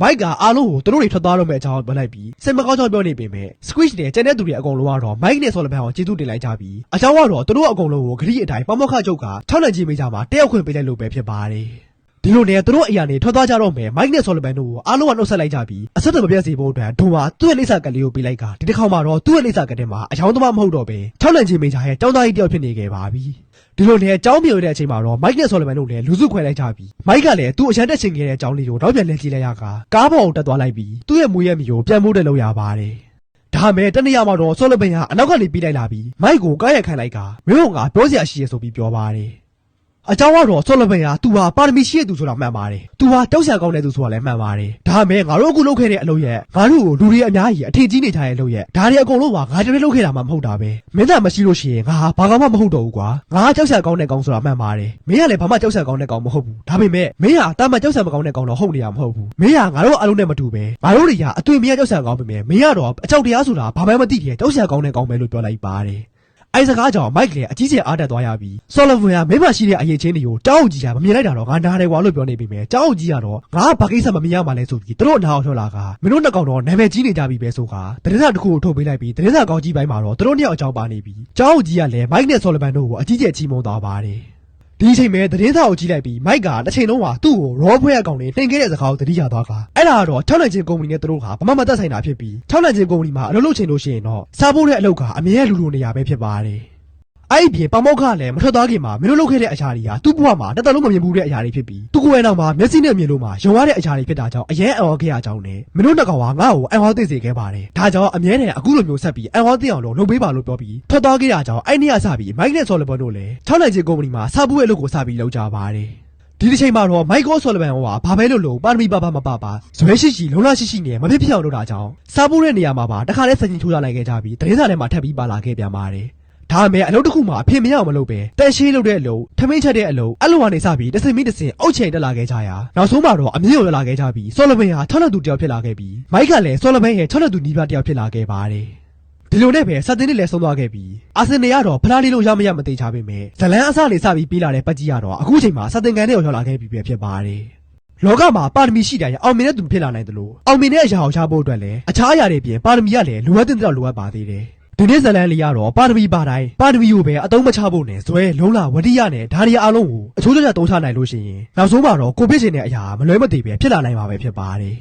မိုက်ကအားလုံးကိုသူတို့တွေထွက်သွားတော့မယ့်အကြောင်းပြောလိုက်ပြီးစိတ်မကောင်းကြောင်းပြောနေပေမဲ့ Squish နဲ့ကျန်တဲ့သူတွေအကုန်လုံးကတော့မိုက်နဲ့ဆော်လဘန်ကိုကျေးဇူးတင်လိုက်ကြပြီးအကြောင်းကတော့သူတို့အကုန်လုံးကိုဂရိအတိုင်းပမောက္ခချုပ်က6လက်ကြီးမိကြမှာတယောက်ခွင့်ပေးလိုက်လို့ပဲဖြစ်ပါတယ် ဒီလိုနဲ့သူတို့အရာနေထွက်သွားကြတော့မယ်မိုက်နဲ့ဆော်လဘန်တို့ကိုအားလုံးကနှုတ်ဆက်လိုက်ကြပြီးအဆက်အသွယ်မပြတ်စေဖို့အတွက်ဒုံဟာသူ့ရဲ့လိပ်စာကလေးကိုပေးလိုက်ကဒီတစ်ခါမှတော့သူ့ရဲ့လိပ်စာကတဲ့မှာအယောင်းသမားမဟုတ်တော့ပဲ6လက်ကြီးမိကြရဲ့ចောင်းသားကြီးတယောက်ဖြစ်နေခဲ့ပါပြီဒီလိုနဲ့အကြောင်းပြောတဲ့အချိန်မှာတော့မိုက်နဲ့ဆော်လမန်တို့လည်းလူစုခွဲလိုက်ကြပြီးမိုက်ကလည်းသူ့အရန်တက်ချင်ခဲ့တဲ့အကြောင်းလေးကိုတော့ပြန်လဲကြည့်လိုက်ရကကားပေါ်ကိုတက်သွားလိုက်ပြီးသူ့ရဲ့မွေးရဲ့မီကိုပြန်မိုးတက်လို့ရပါတယ်ဒါမဲ့တနေ့ရမှာတော့ဆော်လမန်ကအနောက်ကနေပြေးလိုက်လာပြီးမိုက်ကိုကားရိုက်ခိုင်းလိုက်ကမင်းတို့ကပြောစရာရှိရဆိုပြီးပြောပါတယ် အကြောင်းကတော့ဆော်လမန်ကသူဟာပါရမီရှိတဲ့သူဆိုတာမှန်ပါတယ်။သူဟာတောက်ဆရာကောင်းတဲ့သူဆိုတာလည်းမှန်ပါတယ်။ဒါမဲ့ငါတို့အခုလုပ်ခဲ့တဲ့အလုပ်ရဲ့ငါတို့ကိုလူတွေအများကြီးအထင်ကြီးနေကြတဲ့အလုပ်ရဲ့ဒါတွေအကုန်လုံးကငါတည်းလုပ်ခဲ့တာမှမဟုတ်တာပဲ။မင်းသားမရှိလို့ရှိရင်ငါဟာဘာကောင်မှမဟုတ်တော့ဘူးကွာ။ငါကကြောက်ဆရာကောင်းတဲ့ကောင်ဆိုတာမှန်ပါတယ်။မင်းကလည်းဘာမှကြောက်ဆရာကောင်းတဲ့ကောင်မဟုတ်ဘူး။ဒါပေမဲ့မင်းဟာတာမန်ကြောက်ဆရာမကောင်းတဲ့ကောင်တော့ဟုတ်နေရမဟုတ်ဘူး။မင်းဟာငါတို့အလုံးနဲ့မတူပဲ။ငါတို့တွေကအသွင်မရကြောက်ဆရာကောင်းပေမဲ့မင်းကတော့အကြောက်တရားဆိုတာဘာမှမသိတဲ့ကြောက်ဆရာကောင်းတဲ့ကောင်ပဲလို့ပြောလိုက်ပါတယ်။ အိုင်စကားကြောင့်မိုက်လည်းအကြီးကျယ်အားတက်သွားရပြီးဆော်လဗွန်ကမိမရှိတဲ့အရေးချင်းတွေကိုတောက်ကြီးကမမြင်လိုက်တာတော့ငါနားတယ်ကွာလို့ပြောနေပြီမယ်တောက်ကြီးကတော့ငါဘာကိစ္စမမြင်ရမှလဲဆိုပြီးသူတို့နားအောင်ထွက်လာကမင်းတို့နှစ်ကောင်တော့နာမည်ကြီးနေကြပြီပဲဆိုကတရင်စာတစ်ခုကိုထုတ်ပေးလိုက်ပြီးတရင်စာကောင်းကြီးပိုင်းမှာတော့သူတို့နှစ်ယောက်အကြောင်းပါနေပြီးတောက်ကြီးကလည်းမိုက်နဲ့ဆော်လဗန်တို့ကိုအကြီးကျယ်ချီးမွမ်းသွားပါတယ် ဒီအချိန်ပဲသတင်းစာကိုကြည့်လိုက်ပြီးမိုက်ကတစ်ချိန်လုံးကသူ့ကိုရောဖွဲအကောင်နဲ့တင်ခဲ့တဲ့စကားကိုသတိရသွားကအဲ့ဒါကတော့ထောက်လန့်ချင်းကုမ္ပဏီနဲ့သူတို့ကဘာမှမသက်ဆိုင်တာဖြစ်ပြီးထောက်လန့်ချင်းကုမ္ပဏီမှာအလုပ်လုပ်ချင်လို့ရှိရင်တော့စားဖို့တဲ့အလုပ်ကအမြဲလူလူနေရပဲဖြစ်ပါတယ် အဲ့ဒီပြင်ပမောက္ခလည်းမထွက်သွားခင်မှာမင်းတို့လုပ်ခဲ့တဲ့အရာတွေဟာသူ့ဘဝမှာတစ်သက်လုံးမမြင်ဘူးတဲ့အရာတွေဖြစ်ပြီးသူကိုယ်တိုင်တော့မှမျက်စိနဲ့မြင်လို့မှယုံရတဲ့အရာတွေဖြစ်တာကြောင့်အရင်အံ့ဩခဲ့ရကြောင်းနဲ့မင်းတို့နှစ်ကောင်ကငါ့ကိုအံ့ဩသိစေခဲ့ပါတယ်ဒါကြောင့်အမြဲတမ်းအခုလိုမျိုးဆက်ပြီးအံ့ဩသိအောင်လို့လုပ်ပေးပါလို့ပြောပြီးထွက်သွားခဲ့ရကြောင်းအဲ့ဒီကစပြီးမိုက်နဲ့ဆော်လဘန်တို့လည်း၆နိုင်ချင်းကုမ္ပဏီမှာစပူရဲ့အလုပ်ကိုစပြီးလုပ်ကြပါတယ်ဒီတစ်ချိန်မှာတော့မိုက်ကောဆော်လဗန်ဟောကဘာပဲလို့လို့ပါရမီပါပါမပါပါဇွဲရှိရှိလုံလရှိရှိနဲ့မဖြစ်ဖြစ်အောင်လုပ်တာကြောင့်စားဖို့တဲ့နေရာမှာပါတခါလဲစင်ကြီးထိုးလာလိုက်ခဲ့ကြပြီးတရင်စာထဲမှာထပ်ပြီးပါလာခဲ့ပြန်ပါတယ် ဒါပေမဲ့အလုပ်တစ်ခုမှာအဖေမရအောင်မလုပ်ပဲတန်ရှင်းလုပ်တဲ့အလုပ်ထမင်းချက်တဲ့အလုပ်အဲ့လိုကနေစပြီးတစ်စင်မီတစ်စင်အုတ်ချိန်တက်လာခဲ့ကြရနောက်ဆုံးမှာတော့အမြင့်ရောက်လာခဲ့ကြပြီးဆော်လဗန်ဟာ၆လက်သူတယောက်ဖြစ်လာခဲ့ပြီးမိုက်ကလည်းဆော်လဗန်ရဲ့၆လက်သူနီးပါးတယောက်ဖြစ်လာခဲ့ပါတယ်ဒီလိုနဲ့ပဲစတင်နဲ့လည်းဆုံးသွားခဲ့ပြီးအာဆင်နယ်ကတော့ဖလားလေးလို့ရမရမသိချပေမဲ့ဇလန်အစလေးစပြီးပြေးလာတဲ့ပတ်ကြီးကတော့အခုချိန်မှာစတင်ကန်နဲ့ရောက်လာခဲ့ပြီပဲဖြစ်ပါတယ်လောကမှာပါရမီရှိတိုင်းအောင်မြင်တဲ့သူဖြစ်လာနိုင်တယ်လို့အောင်မြင်တဲ့အရာကိုချဖို့အတွက်လည်းအခြားအရာတွေပြင်ပါရမီကလည်းလိုအပ်တဲ့တော့လိုအပ်ပါသေးတယ် ဒီနေ့ဇလန်လေးကတော့ပါရမီပါတိုင်းပါရမီကိုပဲအတုံးမချဖို့နဲ့ဇွဲလုံးလာဝတိရနဲ့ဓာရီအားလုံးကိုအချိုးကျကျတုံးချနိုင်လို့ရှိရင်နောက်ဆုံးမှာတော့ကိုပြစ်ချင်တဲ့အရာမလွဲမသွေပဲဖြစ်လာနိုင်မှာပဲဖြစ်ပါတယ်